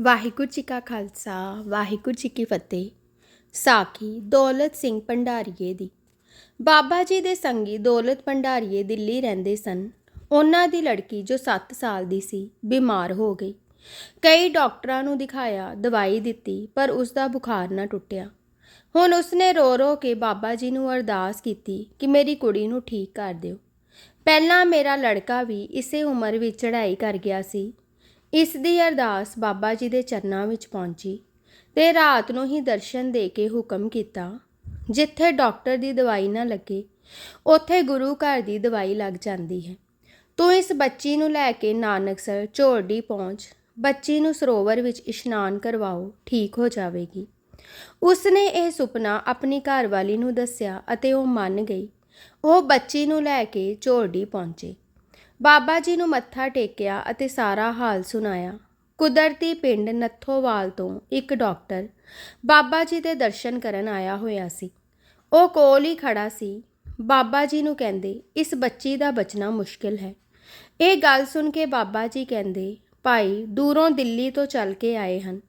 ਵਾਹਿਗੁਰੂ ਜੀ ਕਾ ਖਾਲਸਾ, ਵਾਹਿਗੁਰੂ ਜੀ ਕੀ ਫਤਿਹ। ਸਾਖੀ ਦੌਲਤ ਸਿੰਘ ਭੰਡਾਰੀਏ ਦੀ। ਬਾਬਾ ਜੀ ਦੇ ਸੰਗੀ ਦੌਲਤ ਭੰਡਾਰੀਏ ਦਿੱਲੀ ਰਹਿੰਦੇ ਸਨ। ਉਹਨਾਂ ਦੀ ਲੜਕੀ ਜੋ 7 ਸਾਲ ਦੀ ਸੀ, ਬਿਮਾਰ ਹੋ ਗਈ। ਕਈ ਡਾਕਟਰਾਂ ਨੂੰ ਦਿਖਾਇਆ, ਦਵਾਈ ਦਿੱਤੀ, ਪਰ ਉਸ ਦਾ ਬੁਖਾਰ ਨਾ ਟੁੱਟਿਆ। ਹੁਣ ਉਸਨੇ ਰੋ ਰੋ ਕੇ ਬਾਬਾ ਜੀ ਨੂੰ ਅਰਦਾਸ ਕੀਤੀ ਕਿ ਮੇਰੀ ਕੁੜੀ ਨੂੰ ਠੀਕ ਕਰ ਦਿਓ। ਪਹਿਲਾਂ ਮੇਰਾ ਲੜਕਾ ਵੀ ਇਸੇ ਉਮਰ ਵਿੱਚ ਚੜ੍ਹਾਈ ਕਰ ਗਿਆ ਸੀ। ਇਸ ਦੀ ਅਰਦਾਸ ਬਾਬਾ ਜੀ ਦੇ ਚਰਨਾਂ ਵਿੱਚ ਪਹੁੰਚੀ ਤੇ ਰਾਤ ਨੂੰ ਹੀ ਦਰਸ਼ਨ ਦੇ ਕੇ ਹੁਕਮ ਕੀਤਾ। ਜਿੱਥੇ ਡਾਕਟਰ ਦੀ ਦਵਾਈ ਨਾ ਲੱਗੇ, ਉੱਥੇ ਗੁਰੂ ਘਰ ਦੀ ਦਵਾਈ ਲੱਗ ਜਾਂਦੀ ਹੈ। ਤੂੰ ਇਸ ਬੱਚੀ ਨੂੰ ਲੈ ਕੇ ਨਾਨਕਸਰ ਝੋੜੀ ਪਹੁੰਚ, ਬੱਚੀ ਨੂੰ ਸਰੋਵਰ ਵਿੱਚ ਇਸ਼ਨਾਨ ਕਰਵਾਓ, ਠੀਕ ਹੋ ਜਾਵੇਗੀ। ਉਸਨੇ ਇਹ ਸੁਪਨਾ ਆਪਣੀ ਘਰਵਾਲੀ ਨੂੰ ਦੱਸਿਆ ਅਤੇ ਉਹ ਮੰਨ ਗਈ। ਉਹ ਬੱਚੀ ਨੂੰ ਲੈ ਕੇ ਝੋੜੀ ਪਹੁੰਚੇ। ਬਾਬਾ ਜੀ ਨੂੰ ਮੱਥਾ ਟੇਕਿਆ ਅਤੇ ਸਾਰਾ ਹਾਲ ਸੁਣਾਇਆ। ਕੁਦਰਤੀ ਪਿੰਡ ਨੱਥੋਵਾਲ ਤੋਂ ਇੱਕ ਡਾਕਟਰ ਬਾਬਾ ਜੀ ਦੇ ਦਰਸ਼ਨ ਕਰਨ ਆਇਆ ਹੋਇਆ ਸੀ। ਉਹ ਕੋਲ ਹੀ ਖੜਾ ਸੀ। ਬਾਬਾ ਜੀ ਨੂੰ ਕਹਿੰਦੇ, ਇਸ ਬੱਚੀ ਦਾ ਬਚਣਾ ਮੁਸ਼ਕਿਲ ਹੈ। ਇਹ ਗੱਲ ਸੁਣ ਕੇ ਬਾਬਾ ਜੀ ਕਹਿੰਦੇ, ਭਾਈ, ਦੂਰੋਂ ਦਿੱਲੀ ਤੋਂ ਚੱਲ ਕੇ ਆਏ ਹਨ।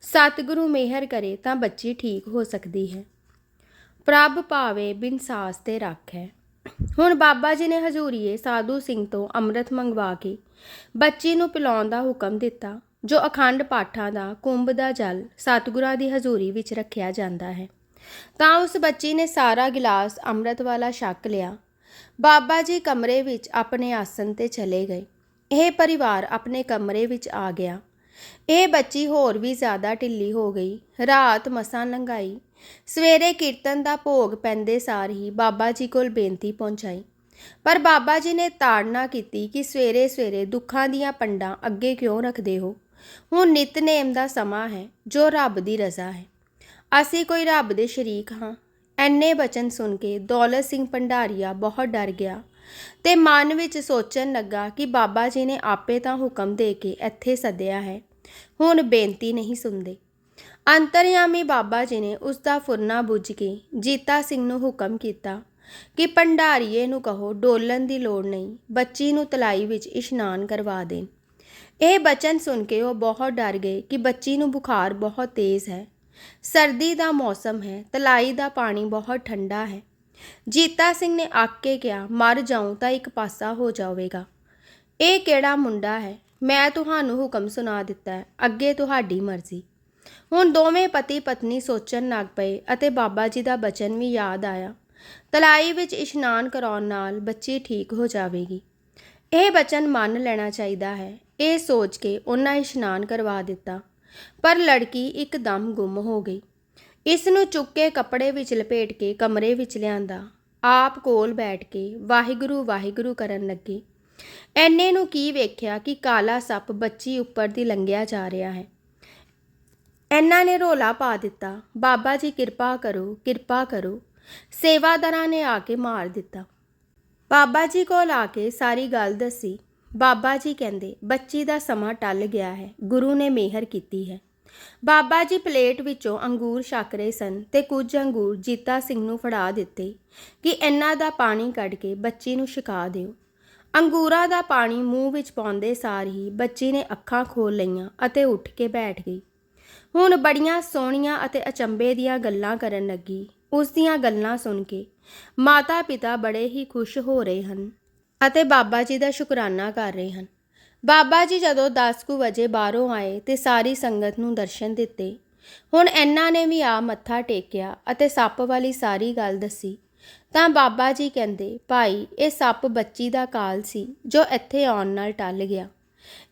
ਸਤਿਗੁਰੂ ਮਿਹਰ ਕਰੇ ਤਾਂ ਬੱਚੀ ਠੀਕ ਹੋ ਸਕਦੀ ਹੈ। ਪ੍ਰਭ ਭਾਵੇ ਬਿਨ ਸਾਸ ਤੇ ਰੱਖੈ। ਹੁਣ ਬਾਬਾ ਜੀ ਨੇ ਹਜ਼ੂਰੀਏ ਸਾਧੂ ਸਿੰਘ ਤੋਂ ਅੰਮ੍ਰਿਤ ਮੰਗਵਾ ਕੇ ਬੱਚੀ ਨੂੰ ਪਿਲਾਉਣ ਦਾ ਹੁਕਮ ਦਿੱਤਾ, ਜੋ ਅਖੰਡ ਪਾਠਾਂ ਦਾ ਕੁੰਭ ਦਾ ਜਲ ਸਤਿਗੁਰਾਂ ਦੀ ਹਜ਼ੂਰੀ ਵਿੱਚ ਰੱਖਿਆ ਜਾਂਦਾ ਹੈ। ਤਾਂ ਉਸ ਬੱਚੀ ਨੇ ਸਾਰਾ ਗਿਲਾਸ ਅੰਮ੍ਰਿਤ ਵਾਲਾ ਛਕ ਲਿਆ। ਬਾਬਾ ਜੀ ਕਮਰੇ ਵਿੱਚ ਆਪਣੇ ਆਸਨ ਤੇ ਚਲੇ ਗਏ। ਇਹ ਪਰਿਵਾਰ ਆਪਣੇ ਕਮਰੇ ਵਿੱਚ ਆ ਗਿਆ। ਇਹ ਬੱਚੀ ਹੋਰ ਵੀ ਜ਼ਿਆਦਾ ਢਿੱਲੀ ਹੋ ਗਈ। ਰਾਤ ਮਸਾਂ ਲੰਘਾਈ। ਸਵੇਰੇ ਕੀਰਤਨ ਦਾ ਭੋਗ ਪੈਂਦੇ ਸਾਰ ਹੀ ਬਾਬਾ ਜੀ ਕੋਲ ਬੇਨਤੀ ਪਹੁੰਚਾਈ। ਪਰ ਬਾਬਾ ਜੀ ਨੇ ਤਾੜਨਾ ਕੀਤੀ ਕਿ ਸਵੇਰੇ ਸਵੇਰੇ ਦੁੱਖਾਂ ਦੀਆਂ ਪੰਡਾਂ ਅੱਗੇ ਕਿਉਂ ਰੱਖਦੇ ਹੋ? ਹੁਣ ਨਿਤਨੇਮ ਦਾ ਸਮਾਂ ਹੈ, ਜੋ ਰੱਬ ਦੀ ਰਜ਼ਾ ਹੈ। ਅਸੀਂ ਕੋਈ ਰੱਬ ਦੇ ਸ਼ਰੀਕ ਹਾਂ। ਐਨੇ ਬਚਨ ਸੁਣ ਕੇ ਦੌਲਤ ਸਿੰਘ ਭੰਡਾਰੀਆ ਬਹੁਤ ਡਰ ਗਿਆ ਤੇ ਮਨ ਵਿੱਚ ਸੋਚਣ ਲੱਗਾ ਕਿ ਬਾਬਾ ਜੀ ਨੇ ਆਪੇ ਤਾਂ ਹੁਕਮ ਦੇ ਕੇ ਇੱਥੇ ਸੱਦਿਆ ਹੈ। ਹੁਣ ਬੇਨਤੀ ਨਹੀਂ ਸੁਣਦੇ। ਅੰਤਰਯਾਮੀ ਬਾਬਾ ਜੀ ਨੇ ਉਸ ਦਾ ਫੁਰਨਾ ਬੁੱਝ ਕੇ ਜੀਤਾ ਸਿੰਘ ਨੂੰ ਹੁਕਮ ਕੀਤਾ ਕਿ ਭੰਡਾਰੀਏ ਨੂੰ ਕਹੋ, ਡੋਲਣ ਦੀ ਲੋੜ ਨਹੀਂ, ਬੱਚੀ ਨੂੰ ਤਲਾਈ ਵਿੱਚ ਇਸ਼ਨਾਨ ਕਰਵਾ ਦੇਣ। ਇਹ ਬਚਨ ਸੁਣ ਕੇ ਉਹ ਬਹੁਤ ਡਰ ਗਏ ਕਿ ਬੱਚੀ ਨੂੰ ਬੁਖਾਰ ਬਹੁਤ ਤੇਜ਼ ਹੈ। ਸਰਦੀ ਦਾ ਮੌਸਮ ਹੈ, ਤਲਾਈ ਦਾ ਪਾਣੀ ਬਹੁਤ ਠੰਡਾ ਹੈ। ਜੀਤਾ ਸਿੰਘ ਨੇ ਆਖ ਕੇ ਕਿਹਾ, ਮਰ ਜਾਉਂ ਤਾਂ ਇੱਕ ਪਾਸਾ ਹੋ ਜਾਵੇਗਾ। ਇਹ ਕਿਹੜਾ ਮੁੰਡਾ ਹੈ? ਮੈਂ ਤੁਹਾਨੂੰ ਹੁਕਮ ਸੁਣਾ ਦਿੱਤਾ ਹੈ, ਅੱਗੇ ਤੁਹਾਡੀ ਮਰਜ਼ੀ। ਹੁਣ ਦੋਵੇਂ ਪਤੀ ਪਤਨੀ ਸੋਚਣ ਲੱਗ ਪਏ ਅਤੇ ਬਾਬਾ ਜੀ ਦਾ ਬਚਨ ਵੀ ਯਾਦ ਆਇਆ। ਤਲਾਈ ਵਿੱਚ ਇਸ਼ਨਾਨ ਕਰਾਉਣ ਨਾਲ ਬੱਚੀ ਠੀਕ ਹੋ ਜਾਵੇਗੀ। ਇਹ ਬਚਨ ਮੰਨ ਲੈਣਾ ਚਾਹੀਦਾ ਹੈ। ਇਹ ਸੋਚ ਕੇ ਉਹਨਾਂ ਇਸ਼ਨਾਨ ਕਰਵਾ ਦਿੱਤਾ। ਪਰ ਲੜਕੀ ਇੱਕਦਮ ਗੁੰਮ ਹੋ ਗਈ। ਇਸ ਨੂੰ ਚੁੱਕ ਕੇ ਕੱਪੜੇ ਵਿੱਚ ਲਪੇਟ ਕੇ ਕਮਰੇ ਵਿੱਚ ਲਿਆਂਦਾ। ਆਪ ਕੋਲ ਬੈਠ ਕੇ ਵਾਹਿਗੁਰੂ ਵਾਹਿਗੁਰੂ ਕਰਨ ਲੱਗੇ। ਐਨੇ ਨੂੰ ਕੀ ਵੇਖਿਆ ਕਿ ਕਾਲਾ ਸੱਪ ਬੱਚੀ ਉੱਪਰ ਦੀ ਲੰਘਿਆ ਜਾ ਰਿਹਾ ਹੈ? ਇਹਨਾਂ ਨੇ ਰੋਲਾ ਪਾ ਦਿੱਤਾ, ਬਾਬਾ ਜੀ, ਕਿਰਪਾ ਕਰੋ ਕਿਰਪਾ ਕਰੋ। ਸੇਵਾਦਾਰਾਂ ਨੇ ਆ ਕੇ ਮਾਰ ਦਿੱਤਾ। ਬਾਬਾ ਜੀ ਕੋਲ ਆ ਕੇ ਸਾਰੀ ਗੱਲ ਦੱਸੀ। ਬਾਬਾ ਜੀ ਕਹਿੰਦੇ, ਬੱਚੀ ਦਾ ਸਮਾਂ ਟੱਲ ਗਿਆ ਹੈ, ਗੁਰੂ ਨੇ ਮਿਹਰ ਕੀਤੀ ਹੈ। ਬਾਬਾ ਜੀ ਪਲੇਟ ਵਿੱਚੋਂ ਅੰਗੂਰ ਛਕ ਰਹੇ ਸਨ ਤੇ ਕੁਝ ਅੰਗੂਰ ਜੀਤਾ ਸਿੰਘ ਨੂੰ ਫੜਾ ਦਿੱਤੇ ਕਿ ਇਹਨਾਂ ਦਾ ਪਾਣੀ ਕੱਢ ਕੇ ਬੱਚੀ ਨੂੰ ਛਕਾ ਦਿਓ। ਅੰਗੂਰਾਂ ਦਾ ਪਾਣੀ ਮੂੰਹ ਵਿੱਚ ਪਾਉਂਦੇ ਸਾਰ ਹੀ ਬੱਚੀ ਨੇ ਅੱਖਾਂ ਖੋਲ ਲਈਆਂ ਅਤੇ ਉੱਠ ਕੇ ਬੈਠ ਗਈ। ਹੁਣ ਬੜੀਆਂ ਸੋਹਣੀਆਂ ਅਤੇ ਅਚੰਬੇ ਦੀਆਂ ਗੱਲਾਂ ਕਰਨ ਲੱਗੀ। ਉਸ ਦੀਆਂ ਗੱਲਾਂ ਸੁਣ ਕੇ ਮਾਤਾ ਪਿਤਾ ਬੜੇ ਹੀ ਖੁਸ਼ ਹੋ ਰਹੇ ਹਨ ਅਤੇ ਬਾਬਾ ਜੀ ਦਾ ਸ਼ੁਕਰਾਨਾ ਕਰ ਰਹੇ ਹਨ। ਬਾਬਾ ਜੀ ਜਦੋਂ 10 ਕੁ ਵਜੇ ਬਾਹਰੋਂ ਆਏ ਤੇ ਸਾਰੀ ਸੰਗਤ ਨੂੰ ਦਰਸ਼ਨ ਦਿੱਤੇ। ਹੁਣ ਇਹਨਾਂ ਨੇ ਵੀ ਆ ਮੱਥਾ ਟੇਕਿਆ ਅਤੇ ਸੱਪ ਵਾਲੀ ਸਾਰੀ ਗੱਲ ਦੱਸੀ ਤਾਂ ਬਾਬਾ ਜੀ ਕਹਿੰਦੇ, ਭਾਈ, ਇਹ ਸੱਪ ਬੱਚੀ ਦਾ ਕਾਲ ਸੀ ਜੋ ਇੱਥੇ ਆਉਣ ਨਾਲ ਟਲ ਗਿਆ।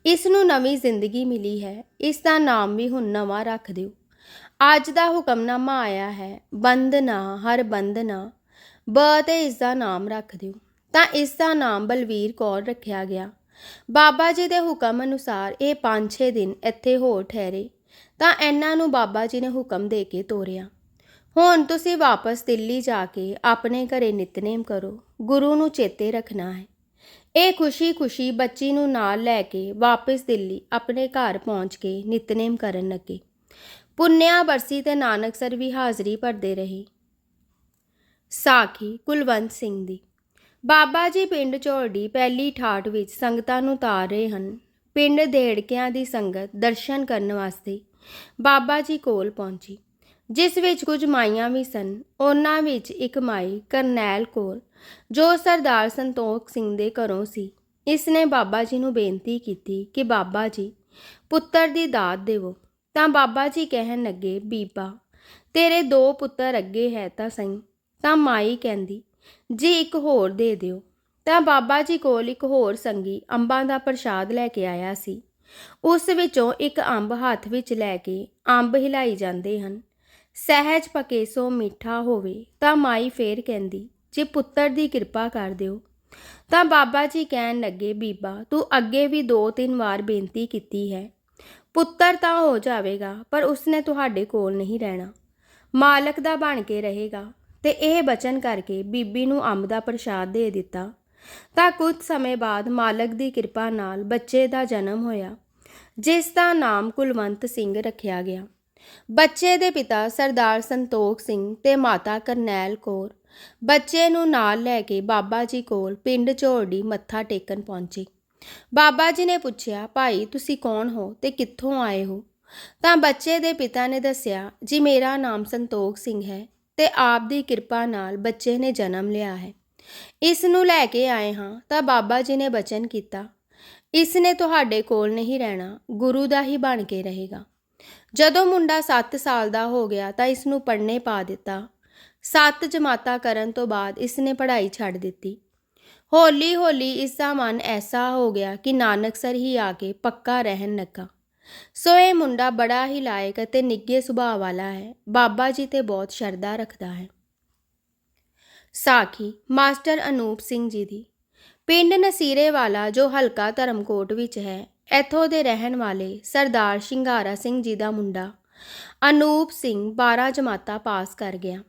ਇਸ ਨੂੰ ਨਵੀਂ ਜ਼ਿੰਦਗੀ ਮਿਲੀ ਹੈ। ਇਸ ਦਾ ਨਾਮ ਵੀ ਹੁਣ ਨਵਾਂ ਰੱਖ ਦਿਓ। ਅੱਜ ਦਾ ਹੁਕਮਨਾਮਾ ਆਇਆ ਹੈ, ਬੰਦ ਬੰਦਨਾ ਹਰ ਬੰਦ ਨਾ। ਬ ਤੇ ਇਸ ਦਾ ਨਾਮ ਰੱਖ ਦਿਓ। ਤਾਂ ਇਸ ਦਾ ਨਾਮ ਬਲਵੀਰ ਕੌਰ ਰੱਖਿਆ ਗਿਆ। ਬਾਬਾ ਜੀ ਦੇ ਹੁਕਮ ਅਨੁਸਾਰ ਇਹ 5-6 ਦਿਨ ਇੱਥੇ ਹੋ ਠਹਿਰੇ। ਤਾਂ ਇਹਨਾਂ ਨੂੰ ਬਾਬਾ ਜੀ ਨੇ ਹੁਕਮ ਦੇ ਕੇ ਤੋਰਿਆ। ਹੁਣ ਤੁਸੀਂ ਵਾਪਸ ਦਿੱਲੀ ਜਾ ਕੇ ਆਪਣੇ ਘਰੇ ਨਿਤਨੇਮ ਕਰੋ। ਗੁਰੂ ਨੂੰ ਚੇਤੇ ਰੱਖਣਾ ਹੈ। ਇਹ ਖੁਸ਼ੀ-ਖੁਸ਼ੀ ਬੱਚੀ ਨੂੰ ਨਾਲ ਲੈ ਕੇ ਵਾਪਸ ਦਿੱਲੀ ਆਪਣੇ ਘਰ ਪਹੁੰਚ ਕੇ ਨਿਤਨੇਮ ਕਰਨ ਲੱਗੇ। ਪੁੰਨਿਆ ਬਰਸੀ ਤੇ ਨਾਨਕਸਰ ਵੀ ਹਾਜ਼ਰੀ ਭਰਦੇ ਰਹੇ। ਸਾਖੀ ਕੁਲਵੰਤ ਸਿੰਘ ਦੀ। ਬਾਬਾ ਜੀ ਪਿੰਡ ਝੋੜੀ ਪਹਿਲੀ ਠਾਠ ਵਿੱਚ ਸੰਗਤਾਂ ਨੂੰ ਤਾਰ ਰਹੇ ਹਨ। ਪਿੰਡ ਦੇੜਕਿਆਂ ਦੀ ਸੰਗਤ ਦਰਸ਼ਨ ਕਰਨ ਵਾਸਤੇ ਬਾਬਾ ਜੀ ਕੋਲ ਪਹੁੰਚੀ। ਜਿਸ ਵਿੱਚ ਕੁਝ ਮਾਈਆਂ ਵੀ ਸਨ, ਉਹਨਾਂ ਵਿੱਚ ਇੱਕ ਮਾਈ ਕਰਨੈਲ ਕੋਲ, ਜੋ ਸਰਦਾਰ ਸੰਤੋਖ ਸਿੰਘ ਦੇ ਘਰੋਂ ਸੀ। ਇਸ ਨੇ ਬਾਬਾ ਜੀ ਨੂੰ ਬੇਨਤੀ ਕੀਤੀ ਕਿ ਬਾਬਾ ਜੀ, ਪੁੱਤਰ ਦੀ ਦਾਤ ਦੇਵੋ। ਤਾਂ ਬਾਬਾ ਜੀ ਕਹਿਣ ਲੱਗੇ, ਬੀਬਾ, ਤੇਰੇ ਦੋ ਪੁੱਤਰ ਅੱਗੇ ਹੈ ਤਾਂ ਸਹੀ। ਤਾਂ ਮਾਈ ਕਹਿੰਦੀ, ਜੀ ਇੱਕ ਹੋਰ ਦੇ ਦਿਓ। ਤਾਂ ਬਾਬਾ ਜੀ ਕੋਲ ਇੱਕ ਹੋਰ ਸੰਗੀ ਅੰਬਾਂ ਦਾ ਪ੍ਰਸ਼ਾਦ ਲੈ ਕੇ ਆਇਆ ਸੀ। ਉਸ ਵਿੱਚੋਂ ਇੱਕ ਅੰਬ ਹੱਥ ਵਿੱਚ ਲੈ ਕੇ ਅੰਬ ਹਿਲਾਈ ਜਾਂਦੇ ਹਨ। ਸਹਿਜ ਪਕੇ ਸੋ ਮਿੱਠਾ ਹੋਵੇ, ਤਾਂ ਮਾਈ ਫੇਰ ਕਹਿੰਦੀ, ਜੇ ਪੁੱਤਰ ਦੀ ਕਿਰਪਾ ਕਰ ਦਿਓ। ਤਾਂ ਬਾਬਾ ਜੀ ਕਹਿਣ ਲੱਗੇ, ਬੀਬਾ, ਤੂੰ ਅੱਗੇ ਵੀ ਦੋ ਤਿੰਨ ਵਾਰ ਬੇਨਤੀ ਕੀਤੀ ਹੈ। ਪੁੱਤਰ ਤਾਂ ਹੋ ਜਾਵੇਗਾ, ਪਰ ਉਸਨੇ ਤੁਹਾਡੇ ਕੋਲ ਨਹੀਂ ਰਹਿਣਾ। ਮਾਲਕ ਦਾ ਬਣ ਕੇ ਰਹੇਗਾ। ਤੇ ਇਹ ਬਚਨ ਕਰਕੇ ਬੀਬੀ ਨੂੰ ਅੰਬ ਦਾ ਪ੍ਰਸ਼ਾਦ ਦੇ ਦਿੱਤਾ। ਤਾਂ ਕੁਝ ਸਮੇਂ ਬਾਅਦ ਮਾਲਕ ਦੀ ਕਿਰਪਾ ਨਾਲ ਬੱਚੇ ਦਾ ਜਨਮ ਹੋਇਆ, ਜਿਸ ਦਾ ਨਾਮ ਕੁਲਵੰਤ ਸਿੰਘ ਰੱਖਿਆ ਗਿਆ। ਬੱਚੇ ਦੇ ਪਿਤਾ ਸਰਦਾਰ ਸੰਤੋਖ ਸਿੰਘ ਤੇ ਮਾਤਾ ਕਰਨੈਲ ਕੌਰ। ਬੱਚੇ ਨੂੰ ਨਾਲ ਲੈ ਕੇ ਬਾਬਾ ਜੀ ਕੋਲ ਪਿੰਡ ਝੋੜੀ ਮੱਥਾ ਟੇਕਣ ਪਹੁੰਚੀ। ਬਾਬਾ ਜੀ ਨੇ ਪੁੱਛਿਆ, ਭਾਈ, ਤੁਸੀਂ ਕੌਣ ਹੋ ਤੇ ਕਿੱਥੋਂ ਆਏ ਹੋ? ਤਾਂ ਬੱਚੇ ਦੇ ਪਿਤਾ ਨੇ ਦੱਸਿਆ, ਜੀ, ਮੇਰਾ ਨਾਮ ਸੰਤੋਖ ਸਿੰਘ ਹੈ ਤੇ ਆਪ ਦੀ ਕਿਰਪਾ ਨਾਲ ਬੱਚੇ ਨੇ ਜਨਮ ਲਿਆ ਹੈ। ਇਸ ਨੂੰ ਲੈ ਕੇ ਆਏ ਹਾਂ। ਤਾਂ ਬਾਬਾ ਜੀ ਨੇ ਬਚਨ ਕੀਤਾ, ਇਸ ਨੇ ਤੁਹਾਡੇ ਕੋਲ ਨਹੀਂ ਰਹਿਣਾ, ਗੁਰੂ ਦਾ ਹੀ ਬਣ ਕੇ ਰਹੇਗਾ। ਜਦੋਂ ਮੁੰਡਾ 7 ਸਾਲ ਦਾ ਹੋ ਗਿਆ ਤਾਂ ਇਸ ਨੂੰ ਪੜ੍ਹਨੇ ਪਾ ਦਿੱਤਾ। ਸੱਤ ਜਮਾਤਾਂ ਕਰਨ ਤੋਂ ਬਾਅਦ ਇਸ ਨੇ ਪੜ੍ਹਾਈ ਛੱਡ ਦਿੱਤੀ। ਹੌਲੀ ਹੌਲੀ ਇਸ ਦਾ ਮਨ ਐਸਾ ਹੋ ਗਿਆ ਕਿ ਨਾਨਕਸਰ ਹੀ ਆ ਕੇ ਪੱਕਾ ਰਹਿਣ ਲੱਗਾ। ਸੋ ਇਹ ਮੁੰਡਾ ਬੜਾ ਹੀ ਲਾਇਕ ਅਤੇ ਨਿੱਘੇ ਸੁਭਾਅ ਵਾਲਾ ਹੈ। ਬਾਬਾ ਜੀ ਤੇ ਬਹੁਤ ਸ਼ਰਧਾ ਰੱਖਦਾ ਹੈ। ਸਾਖੀ, ਮਾਸਟਰ ਅਨੂਪ ਸਿੰਘ ਜੀ ਦੀ। ਪਿੰਡ ਨਸੀਰੇ ਵਾਲਾ ਜੋ ਹਲਕਾ ਧਰਮਕੋਟ ਵਿੱਚ ਹੈ ਇੱਥੋਂ ਦੇ ਰਹਿਣ ਵਾਲੇ ਸਰਦਾਰ ਸ਼ਿੰਗਾਰਾ ਸਿੰਘ ਜੀ ਦਾ ਮੁੰਡਾ ਅਨੂਪ ਸਿੰਘ 12 ਜਮਾਤਾਂ ਪਾਸ ਕਰ ਗਿਆ।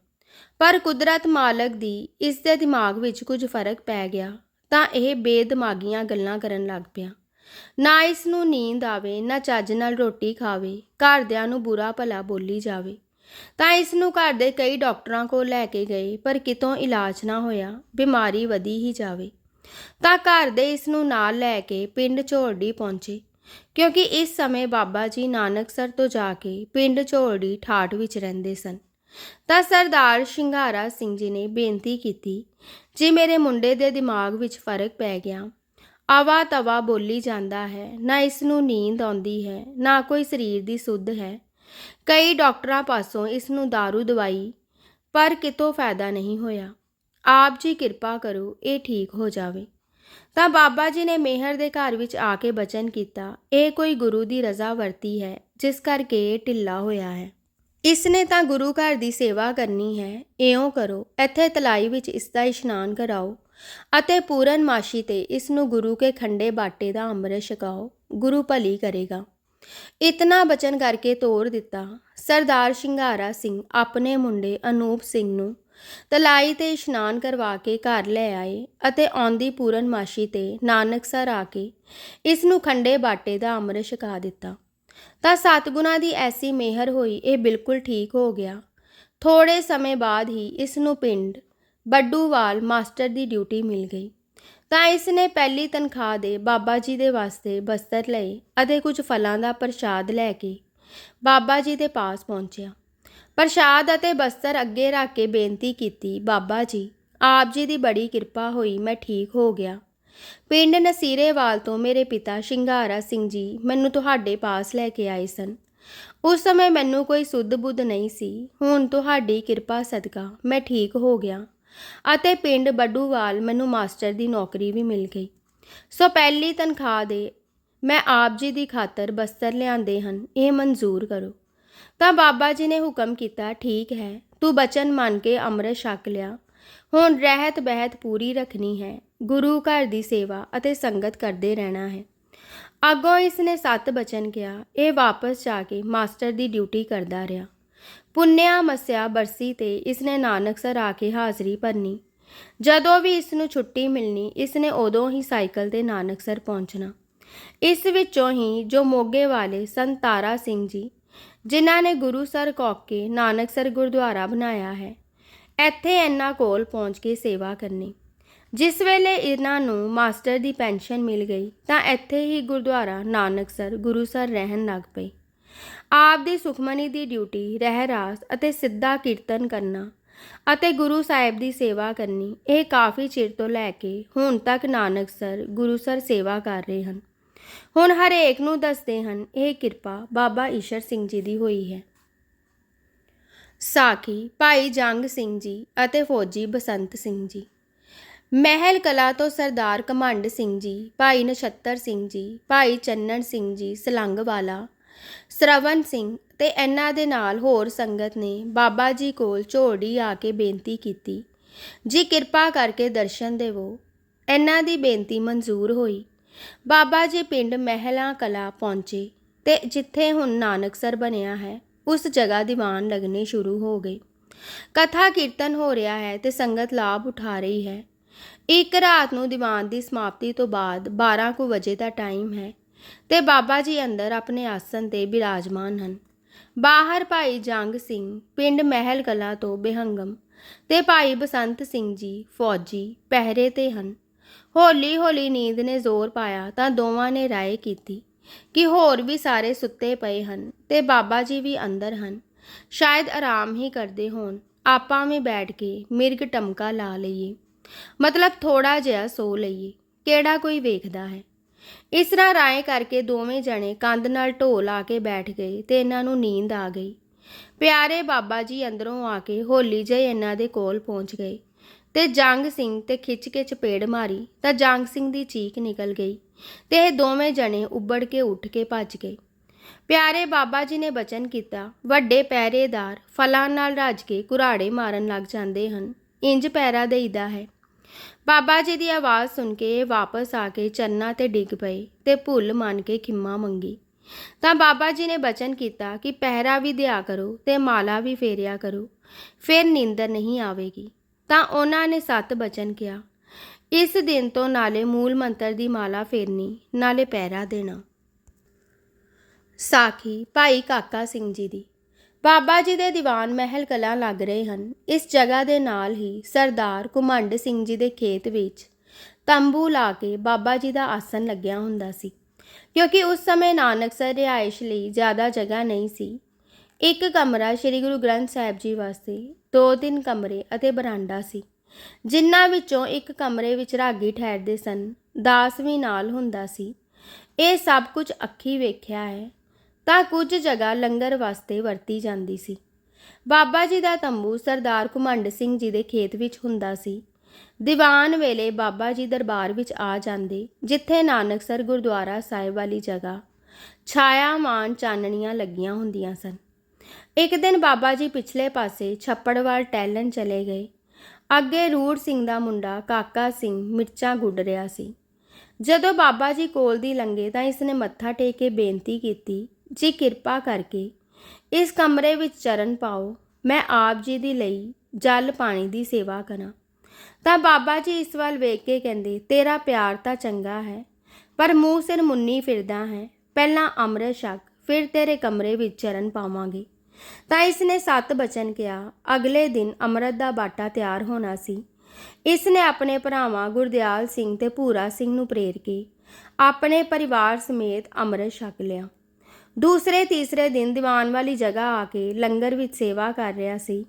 ਪਰ ਕੁਦਰਤ ਮਾਲਕ ਦੀ ਇਸ ਦੇ ਦਿਮਾਗ ਵਿੱਚ ਕੁਝ ਫ਼ਰਕ ਪੈ ਗਿਆ ਤਾਂ ਇਹ ਬੇਦਿਮਾਗੀਆਂ ਗੱਲਾਂ ਕਰਨ ਲੱਗ ਪਿਆ। ਨਾ ਇਸ ਨੂੰ ਨੀਂਦ ਆਵੇ, ਨਾ ਚੱਜ ਨਾਲ ਰੋਟੀ ਖਾਵੇ, ਘਰਦਿਆਂ ਨੂੰ ਬੁਰਾ ਭਲਾ ਬੋਲੀ ਜਾਵੇ। ਤਾਂ ਇਸ ਨੂੰ ਘਰ ਦੇ ਕਈ ਡਾਕਟਰਾਂ ਕੋਲ ਲੈ ਕੇ ਗਏ ਪਰ ਕਿਤੋਂ ਇਲਾਜ ਨਾ ਹੋਇਆ, ਬਿਮਾਰੀ ਵਧੀ ਹੀ ਜਾਵੇ। ਤਾਂ ਘਰ ਦੇ ਇਸ ਨੂੰ ਨਾਲ ਲੈ ਕੇ ਪਿੰਡ ਝੋਲੜੀ ਪਹੁੰਚੇ, ਕਿਉਂਕਿ ਇਸ ਸਮੇਂ ਬਾਬਾ ਜੀ ਨਾਨਕਸਰ ਤੋਂ ਜਾ ਕੇ ਪਿੰਡ ਝੋਲੜੀ ਠਾਠ ਵਿੱਚ ਰਹਿੰਦੇ ਸਨ। ਤਾਂ ਸਰਦਾਰ ਸ਼ਿੰਗਾਰਾ ਸਿੰਘ ਜੀ ਨੇ ਬੇਨਤੀ ਕੀਤੀ, ਜੀ ਮੇਰੇ ਮੁੰਡੇ ਦੇ ਦਿਮਾਗ ਵਿੱਚ ਫ਼ਰਕ ਪੈ ਗਿਆ, ਆਵਾ ਤਵਾ ਬੋਲੀ ਜਾਂਦਾ ਹੈ, ਨਾ ਇਸ ਨੂੰ ਨੀਂਦ ਆਉਂਦੀ ਹੈ, ਨਾ ਕੋਈ ਸਰੀਰ ਦੀ ਸੁੱਧ ਹੈ। ਕਈ ਡਾਕਟਰਾਂ ਪਾਸੋਂ ਇਸ ਨੂੰ दारू ਦਵਾਈ, ਪਰ ਕਿਤੋਂ ਫਾਇਦਾ ਨਹੀਂ ਹੋਇਆ। ਆਪ ਜੀ ਕਿਰਪਾ ਕਰੋ, ਇਹ ਠੀਕ ਹੋ ਜਾਵੇ। ਤਾਂ ਬਾਬਾ ਜੀ ਨੇ ਮੇਹਰ ਦੇ ਘਰ ਵਿੱਚ ਆ ਕੇ ਬਚਨ ਕੀਤਾ। ਇਹ ਕੋਈ ਗੁਰੂ ਦੀ ਰਜ਼ਾ ਵਰਤੀ ਹੈ, ਜਿਸ ਕਰਕੇ ਇਹ ਢਿੱਲਾ ਹੋਇਆ ਹੈ। ਇਸ ਨੇ ਤਾਂ ਗੁਰੂ ਘਰ ਦੀ ਸੇਵਾ ਕਰਨੀ ਹੈ, ਇਉਂ ਕਰੋ, ਇੱਥੇ ਤਲਾਈ ਵਿੱਚ ਇਸ ਦਾ ਇਸ਼ਨਾਨ ਕਰਾਓ ਅਤੇ ਪੂਰਨ ਮਾਸ਼ੀ ਤੇ ਇਸ ਨੂੰ ਗੁਰੂ ਕੇ ਖੰਡੇ ਬਾਟੇ ਦਾ ਅੰਮ੍ਰਿਤ ਛਕਾਓ, ਗੁਰੂ ਭਲੀ ਕਰੇਗਾ। ਇਤਨਾ ਬਚਨ ਕਰਕੇ ਤੋੜ ਦਿੱਤਾ। ਸਰਦਾਰ ਸ਼ਿੰਗਾਰਾ ਸਿੰਘ, ਆਪਣੇ ਮੁੰਡੇ ਅਨੂਪ ਸਿੰਘ ਨੂੰ ਤਲਾਈ ਤੇ ਇਸ਼ਨਾਨ ਕਰਵਾ ਕੇ ਘਰ ਲੈ ਆਏ ਅਤੇ ਆਉਂਦੀ ਪੂਰਨਮਾਸ਼ੀ ਤੇ ਨਾਨਕਸਰ ਆ ਕੇ ਇਸ ਨੂੰ ਖੰਡੇ ਬਾਟੇ ਦਾ ਅੰਮ੍ਰਿਤ ਛਕਾ ਦਿੱਤਾ। ਤਾਂ ਸਤਗੁਣਾ ਦੀ ਐਸੀ ਮਿਹਰ ਹੋਈ, ਇਹ ਬਿਲਕੁਲ ਠੀਕ ਹੋ ਗਿਆ। ਥੋੜੇ ਸਮੇਂ ਬਾਅਦ ਹੀ ਇਸ ਨੂੰ ਪਿੰਡ ਬੱਡੂਵਾਲ ਮਾਸਟਰ ਦੀ ਡਿਊਟੀ ਮਿਲ ਗਈ। ਤਾਂ ਇਸ ਨੇ ਪਹਿਲੀ ਤਨਖਾਹ ਦੇ ਬਾਬਾ ਜੀ ਦੇ ਵਾਸਤੇ ਬਸਤਰ ਲਏ ਅਤੇ ਕੁਝ ਫਲਾਂ ਦਾ ਪ੍ਰਸ਼ਾਦ ਲੈ ਕੇ ਬਾਬਾ ਜੀ ਦੇ ਪਾਸ ਪਹੁੰਚਿਆ। ਪ੍ਰਸ਼ਾਦ ਅਤੇ ਬਸਤਰ ਅੱਗੇ ਰੱਖ ਕੇ ਬੇਨਤੀ ਕੀਤੀ, ਬਾਬਾ ਜੀ, ਆਪ ਜੀ ਦੀ ਬੜੀ ਕਿਰਪਾ ਹੋਈ, ਮੈਂ ਠੀਕ ਹੋ ਗਿਆ। ਪਿੰਡ ਨਸੀਰੇਵਾਲ ਤੋਂ ਮੇਰੇ ਪਿਤਾ ਸ਼ਿੰਗਾਰਾ ਸਿੰਘ ਜੀ ਮੈਨੂੰ ਤੁਹਾਡੇ ਪਾਸ ਲੈ ਕੇ ਆਏ ਸਨ। ਉਸ ਸਮੇਂ ਮੈਨੂੰ ਕੋਈ ਸੁੱਧ ਬੁੱਧ ਨਹੀਂ ਸੀ। ਹੁਣ ਤੁਹਾਡੀ ਕਿਰਪਾ ਸਦਕਾ ਮੈਂ ਠੀਕ ਹੋ ਗਿਆ ਅਤੇ ਪਿੰਡ ਬੱਡੂਵਾਲ ਮੈਨੂੰ ਮਾਸਟਰ ਦੀ ਨੌਕਰੀ ਵੀ ਮਿਲ ਗਈ। ਸੋ ਪਹਿਲੀ ਤਨਖਾਹ ਦੇ ਮੈਂ ਆਪ ਜੀ ਦੀ ਖਾਤਰ ਬਸਤਰ ਲਿਆਂਦੇ ਹਨ, ਇਹ ਮਨਜ਼ੂਰ ਕਰੋ। ਤਾਂ ਬਾਬਾ ਜੀ ਨੇ ਹੁਕਮ ਕੀਤਾ, ਠੀਕ ਹੈ, ਤੂੰ ਬਚਨ ਮੰਨ ਕੇ ਅੰਮ੍ਰਿਤ ਛਕ ਲਿਆ। ਹੁਣ ਰਹਿਤ ਬਹਿਤ ਪੂਰੀ ਰੱਖਣੀ ਹੈ। ਗੁਰੂ ਘਰ ਦੀ ਸੇਵਾ ਅਤੇ ਸੰਗਤ ਕਰਦੇ ਰਹਿਣਾ ਹੈ। ਅੱਗੋਂ ਇਸ ਨੇ ਸੱਤ ਬਚਨ ਕਿਹਾ। ਇਹ ਵਾਪਸ ਜਾ ਕੇ ਮਾਸਟਰ ਦੀ ਡਿਊਟੀ ਕਰਦਾ ਰਿਹਾ। ਪੁੰਨਿਆ ਮਸਿਆ ਬਰਸੀ ਤੇ ਇਸ ਨੇ ਨਾਨਕਸਰ ਆ ਕੇ ਹਾਜ਼ਰੀ ਭਰਨੀ। ਜਦੋਂ ਵੀ ਇਸ ਨੂੰ ਛੁੱਟੀ ਮਿਲਣੀ, ਇਸ ਨੇ ਉਦੋਂ ਹੀ ਸਾਈਕਲ ਤੇ ਨਾਨਕਸਰ ਪਹੁੰਚਣਾ। ਇਸ ਵਿੱਚੋਂ ਹੀ ਜੋ ਮੋਗੇ ਵਾਲੇ ਸੰਤ ਤਾਰਾ ਸਿੰਘ ਜੀ ਜਿਨ੍ਹਾਂ ਨੇ ਗੁਰੂ ਸਰ ਕੌਕੇ ਨਾਨਕਸਰ ਗੁਰਦੁਆਰਾ ਬਣਾਇਆ ਹੈ। ਇੱਥੇ ਇਹਨਾਂ ਕੋਲ ਪਹੁੰਚ ਕੇ ਸੇਵਾ ਕਰਨੀ। ਜਿਸ ਵੇਲੇ ਇਹਨਾਂ ਨੂੰ ਮਾਸਟਰ ਦੀ ਪੈਨਸ਼ਨ ਮਿਲ ਗਈ, ਤਾਂ ਇੱਥੇ ਹੀ ਗੁਰਦੁਆਰਾ ਨਾਨਕਸਰ ਗੁਰੂਸਰ ਰਹਿਣ ਲੱਗ ਪਏ। ਆਪ ਦੀ ਸੁਖਮਨੀ ਦੀ ਡਿਊਟੀ, ਰਹਿਰਾਸ ਅਤੇ ਸਿੱਧਾ ਕੀਰਤਨ ਕਰਨਾ ਅਤੇ ਗੁਰੂ ਸਾਹਿਬ ਦੀ ਸੇਵਾ ਕਰਨੀ, ਇਹ ਕਾਫੀ ਚਿਰ ਤੋਂ ਲੈ ਕੇ ਹੁਣ ਤੱਕ ਨਾਨਕਸਰ ਗੁਰੂਸਰ ਸੇਵਾ ਕਰ ਰਹੇ ਹਨ। ਹੁਣ ਹਰੇਕ ਨੂੰ ਦੱਸਦੇ ਹਨ, ਇਹ ਕਿਰਪਾ ਬਾਬਾ ਈਸ਼ਰ ਸਿੰਘ ਜੀ ਦੀ ਹੋਈ ਹੈ। ਸਾਖੀ ਭਾਈ ਜੰਗ ਸਿੰਘ ਜੀ ਅਤੇ ਫੌਜੀ ਬਸੰਤ ਸਿੰਘ ਜੀ। ਮਹਿਲ ਕਲਾ ਤੋਂ ਸਰਦਾਰ ਕਮੰਡ ਸਿੰਘ ਜੀ, ਭਾਈ ਨਛੱਤਰ ਸਿੰਘ ਜੀ, ਭਾਈ ਚੰਨਣ ਸਿੰਘ ਜੀ, ਸਲੰਗ ਵਾਲਾ ਸਰਵਨ ਸਿੰਘ ਤੇ ਇਹਨਾਂ ਦੇ ਨਾਲ ਹੋਰ ਸੰਗਤ ਨੇ ਬਾਬਾ ਜੀ ਕੋਲ ਝੋੜੀ ਆ ਕੇ ਬੇਨਤੀ ਕੀਤੀ, ਜੀ ਕਿਰਪਾ ਕਰਕੇ ਦਰਸ਼ਨ ਦੇਵੋ। ਇਹਨਾਂ ਦੀ ਬੇਨਤੀ ਮਨਜ਼ੂਰ ਹੋਈ। ਬਾਬਾ ਜੀ ਪਿੰਡ ਮਹਿਲਾ ਕਲਾ ਪਹੁੰਚੇ ਤੇ ਜਿੱਥੇ ਹੁਣ ਨਾਨਕਸਰ ਬਣਿਆ ਹੈ, ਉਸ ਜਗ੍ਹਾ ਦੀਵਾਨ ਲੱਗਣੇ ਸ਼ੁਰੂ ਹੋ ਗਏ। ਕਥਾ ਕੀਰਤਨ ਹੋ ਰਿਹਾ ਹੈ ਤੇ ਸੰਗਤ ਲਾਭ ਉਠਾ ਰਹੀ ਹੈ। ਇੱਕ ਰਾਤ ਨੂੰ ਦੀਵਾਨ ਦੀ ਸਮਾਪਤੀ ਤੋਂ ਬਾਅਦ 12 ਕੁ ਵਜੇ ਦਾ ਟਾਈਮ ਹੈ ਤੇ ਬਾਬਾ ਜੀ ਅੰਦਰ ਆਪਣੇ ਆਸਨ ਤੇ ਬਿਰਾਜਮਾਨ ਹਨ। ਬਾਹਰ ਭਾਈ ਜੰਗ ਸਿੰਘ ਪਿੰਡ ਮਹਿਲ ਕਲਾ ਤੋਂ ਬੇਹੰਗਮ ਤੇ ਭਾਈ ਬਸੰਤ ਸਿੰਘ ਜੀ ਫੌਜੀ ਪਹਿਰੇ ਤੇ ਹਨ। ਹੌਲੀ ਹੌਲੀ ਨੀਂਦ ਨੇ ਜ਼ੋਰ ਪਾਇਆ ਤਾਂ ਦੋਵਾਂ ਨੇ ਰਾਏ ਕੀਤੀ ਕਿ ਹੋਰ ਵੀ ਸਾਰੇ ਸੁੱਤੇ ਪਏ ਹਨ ਤੇ ਬਾਬਾ ਜੀ ਵੀ ਅੰਦਰ ਹਨ। ਸ਼ਾਇਦ ਆਰਾਮ ਹੀ ਕਰਦੇ ਹੋਣ। ਆਪਾਂ ਵੀ ਬੈਠ ਕੇ ਮਿਰਗ ਟਮਕਾ ਲਾ ਲਈਏ। ਮਤਲਬ ਥੋੜਾ ਜਿਹਾ ਸੋ ਲਈਏ। ਕਿਹੜਾ ਕੋਈ ਵੇਖਦਾ ਹੈ? ਇਸ ਤਰ੍ਹਾਂ ਰਾਏ ਕਰਕੇ ਦੋਵੇਂ ਜਣੇ ਕੰਧ ਨਾਲ ਢੋ ਲਾ ਕੇ ਬੈਠ ਗਏ ਤੇ ਇਹਨਾਂ ਨੂੰ ਨੀਂਦ ਆ ਗਈ। ਪਿਆਰੇ ਬਾਬਾ ਜੀ ਅੰਦਰੋਂ ਆ ਕੇ ਹੋਲੀ ਜਿਹੇ ਇਹਨਾਂ ਦੇ ਕੋਲ ਪਹੁੰਚ ਗਏ। ਤੇ ਜੰਗ ਸਿੰਘ ਤੇ ਖਿੱਚ ਕੇ ਚਪੇੜ ਮਾਰੀ, ਤਾਂ ਜੰਗ ਸਿੰਘ ਦੀ ਚੀਕ ਨਿਕਲ ਗਈ ਤੇ ਇਹ ਦੋਵੇਂ ਜਣੇ ਉੱਬੜ ਕੇ ਉੱਠ ਕੇ ਭੱਜ ਗਏ। ਪਿਆਰੇ ਬਾਬਾ ਜੀ ਨੇ ਬਚਨ ਕੀਤਾ, ਵੱਡੇ ਪਹਿਰੇਦਾਰ ਫਲਾਂ ਨਾਲ ਰੱਜ ਕੇ ਕੁਰਾੜੇ ਮਾਰਨ ਲੱਗ ਜਾਂਦੇ ਹਨ, ਇੰਜ ਪੈਰਾ ਦੇਈਦਾ ਹੈ। ਬਾਬਾ ਜੀ ਦੀ ਆਵਾਜ਼ ਸੁਣ ਕੇ ਇਹ ਵਾਪਸ ਆ ਕੇ ਚੰਨਾ ਤੇ ਡਿੱਗ ਪਏ ਤੇ ਭੁੱਲ ਮੰਨ ਕੇ ਖਿੰਮਾ ਮੰਗੀ। ਤਾਂ ਬਾਬਾ ਜੀ ਨੇ ਬਚਨ ਕੀਤਾ ਕਿ ਪਹਿਰਾ ਵੀ ਦਿਆ ਕਰੋ ਤੇ ਮਾਲਾ ਵੀ ਫੇਰਿਆ ਕਰੋ, ਫਿਰ ਨੀਂਦਰ ਨਹੀਂ ਆਵੇਗੀ। ਤਾਂ ਉਹਨਾਂ ਨੇ ਸੱਤ ਬਚਨ ਕਿਹਾ। ਇਸ ਦਿਨ ਤੋਂ ਨਾਲੇ ਮੂਲ ਮੰਤਰ ਦੀ ਮਾਲਾ ਫੇਰਨੀ, ਨਾਲੇ ਪਹਿਰਾ ਦੇਣਾ। ਸਾਖੀ, ਭਾਈ ਕਾਕਾ ਸਿੰਘ ਜੀ ਦੀ। ਬਾਬਾ ਜੀ ਦੇ ਦੀਵਾਨ ਮਹਿਲ ਕਲਾਂ ਲੱਗ ਰਹੇ ਹਨ। ਇਸ ਜਗ੍ਹਾ ਦੇ ਨਾਲ ਹੀ ਸਰਦਾਰ ਕੁਮੰਡ ਸਿੰਘ ਜੀ ਦੇ ਖੇਤ ਵਿੱਚ ਤੰਬੂ ਲਾ ਕੇ ਬਾਬਾ ਜੀ ਦਾ ਆਸਣ ਲੱਗਿਆ ਹੁੰਦਾ ਸੀ। ਕਿਉਂਕਿ ਉਸ ਸਮੇਂ ਨਾਨਕਸਰ ਰਿਹਾਇਸ਼ ਲਈ ਜ਼ਿਆਦਾ ਜਗ੍ਹਾ ਨਹੀਂ ਸੀ। ਇੱਕ ਕਮਰਾ ਸ੍ਰੀ ਗੁਰੂ ਗ੍ਰੰਥ ਸਾਹਿਬ ਜੀ ਵਾਸਤੇ, ਦੋ ਤਿੰਨ ਕਮਰੇ ਅਤੇ ਬਰਾਂਡਾ ਸੀ, ਜਿਨ੍ਹਾਂ ਵਿੱਚੋਂ ਇੱਕ ਕਮਰੇ ਵਿੱਚ ਰਾਗੀ ਠਹਿਰਦੇ ਸਨ, ਦਾਸ ਵੀ ਨਾਲ ਹੁੰਦਾ ਸੀ। ਇਹ ਸਭ ਕੁਝ ਅੱਖੀ ਵੇਖਿਆ ਹੈ, ਤਾਂ ਕੁਝ ਜਗ੍ਹਾ ਲੰਗਰ ਵਾਸਤੇ ਵਰਤੀ ਜਾਂਦੀ ਸੀ। ਬਾਬਾ ਜੀ ਦਾ ਤੰਬੂ ਸਰਦਾਰ ਘੁਮੰਡ ਸਿੰਘ ਜੀ ਦੇ ਖੇਤ ਵਿੱਚ ਹੁੰਦਾ ਸੀ। ਦੀਵਾਨ ਵੇਲੇ ਬਾਬਾ ਜੀ ਦਰਬਾਰ ਵਿੱਚ ਆ ਜਾਂਦੇ, ਜਿੱਥੇ ਨਾਨਕਸਰ ਗੁਰਦੁਆਰਾ ਸਾਹਿਬ ਵਾਲੀ ਜਗ੍ਹਾ ਛਾਇਆ ਮਾਨ ਚਾਨਣੀਆਂ ਲੱਗੀਆਂ ਹੁੰਦੀਆਂ ਸਨ। ਇੱਕ ਦਿਨ ਬਾਬਾ ਜੀ ਪਿਛਲੇ ਪਾਸੇ ਛੱਪੜਵਾਲ ਟਹਿਲਣ ਚਲੇ ਗਏ। ਅੱਗੇ ਰੂੜ ਸਿੰਘ ਦਾ ਮੁੰਡਾ ਕਾਕਾ ਸਿੰਘ ਮਿਰਚਾਂ ਗੁੱਡ ਰਿਹਾ ਸੀ। ਜਦੋਂ ਬਾਬਾ ਜੀ ਕੋਲ ਦੀ ਲੰਗੇ ਤਾਂ ਇਸ ਨੇ ਮੱਥਾ ਟੇਕ ਕੇ ਬੇਨਤੀ ਕੀਤੀ, ਜੀ ਕਿਰਪਾ ਕਰਕੇ ਇਸ ਕਮਰੇ ਵਿੱਚ ਚਰਨ ਪਾਓ, ਮੈਂ ਆਪ ਜੀ ਦੀ ਲਈ ਜਲ ਪਾਣੀ ਦੀ ਸੇਵਾ ਕਰਾਂ। ਤਾਂ ਬਾਬਾ ਜੀ ਇਸ ਵੱਲ ਵੇਖ ਕੇ ਕਹਿੰਦੇ, ਤੇਰਾ ਪਿਆਰ ਤਾਂ ਚੰਗਾ ਹੈ, ਪਰ ਮੂੰਹ ਸਿਰ ਮੁੰਨੀ ਫਿਰਦਾ ਹੈ। ਪਹਿਲਾਂ ਅੰਮ੍ਰਿਤ ਛਕ, ਫਿਰ ਤੇਰੇ ਕਮਰੇ ਵਿੱਚ ਚਰਨ ਪਾਵਾਂਗੇ। ਤਾਂ ਇਸ ਨੇ ਸੱਤ ਬਚਨ ਕਿਹਾ, ਅਗਲੇ ਦਿਨ ਅੰਮ੍ਰਿਤ ਦਾ ਬਾਟਾ ਤਿਆਰ ਹੋਣਾ ਸੀ। ਇਸ ਨੇ ਆਪਣੇ ਭਰਾਵਾਂ ਗੁਰਦਿਆਲ ਸਿੰਘ ਤੇ ਭੂਰਾ ਸਿੰਘ ਨੂੰ ਪ੍ਰੇਰ ਕੇ ਆਪਣੇ ਪਰਿਵਾਰ ਸਮੇਤ ਅੰਮ੍ਰਿਤ ਛਕ ਲਿਆ। ਦੂਸਰੇ ਤੀਸਰੇ ਦਿਨ ਦੀਵਾਨ ਵਾਲੀ ਜਗ੍ਹਾ ਆ ਕੇ ਲੰਗਰ ਵਿੱਚ ਸੇਵਾ ਕਰ ਰਿਹਾ ਸੀ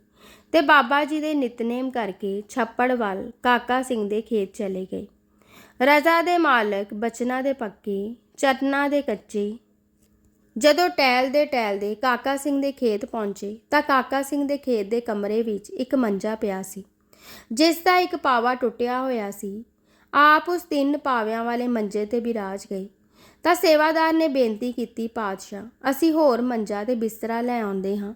ਤੇ ਬਾਬਾ ਜੀ ਦੇ ਨਿਤਨੇਮ ਕਰਕੇ ਛੱਪੜ ਵੱਲ ਕਾਕਾ ਸਿੰਘ ਦੇ ਖੇਤ ਚਲੇ ਗਏ। ਰਜ਼ਾ ਦੇ ਮਾਲਕ ਬਚਨਾ ਦੇ ਪੱਕੇ, ਚਟਨਾ ਦੇ ਕੱਚੇ ਜਦੋਂ ਟਹਿਲਦੇ ਟਹਿਲਦੇ ਕਾਕਾ ਸਿੰਘ ਦੇ ਖੇਤ ਪਹੁੰਚੇ ਤਾਂ ਕਾਕਾ ਸਿੰਘ ਦੇ ਖੇਤ ਦੇ ਕਮਰੇ ਵਿੱਚ ਇੱਕ ਮੰਜਾ ਪਿਆ ਸੀ, ਜਿਸ ਦਾ ਇੱਕ ਪਾਵਾ ਟੁੱਟਿਆ ਹੋਇਆ ਸੀ। ਆਪ ਉਸ ਤਿੰਨ ਪਾਵਿਆਂ ਵਾਲੇ ਮੰਜੇ ਤੇ ਬਿਰਾਜ ਗਈ ਤਾਂ ਸੇਵਾਦਾਰ ਨੇ ਬੇਨਤੀ ਕੀਤੀ, ਪਾਤਸ਼ਾਹ, ਅਸੀਂ ਹੋਰ ਮੰਜਾ ਤੇ ਬਿਸਤਰਾ ਲੈ ਆਉਂਦੇ ਹਾਂ।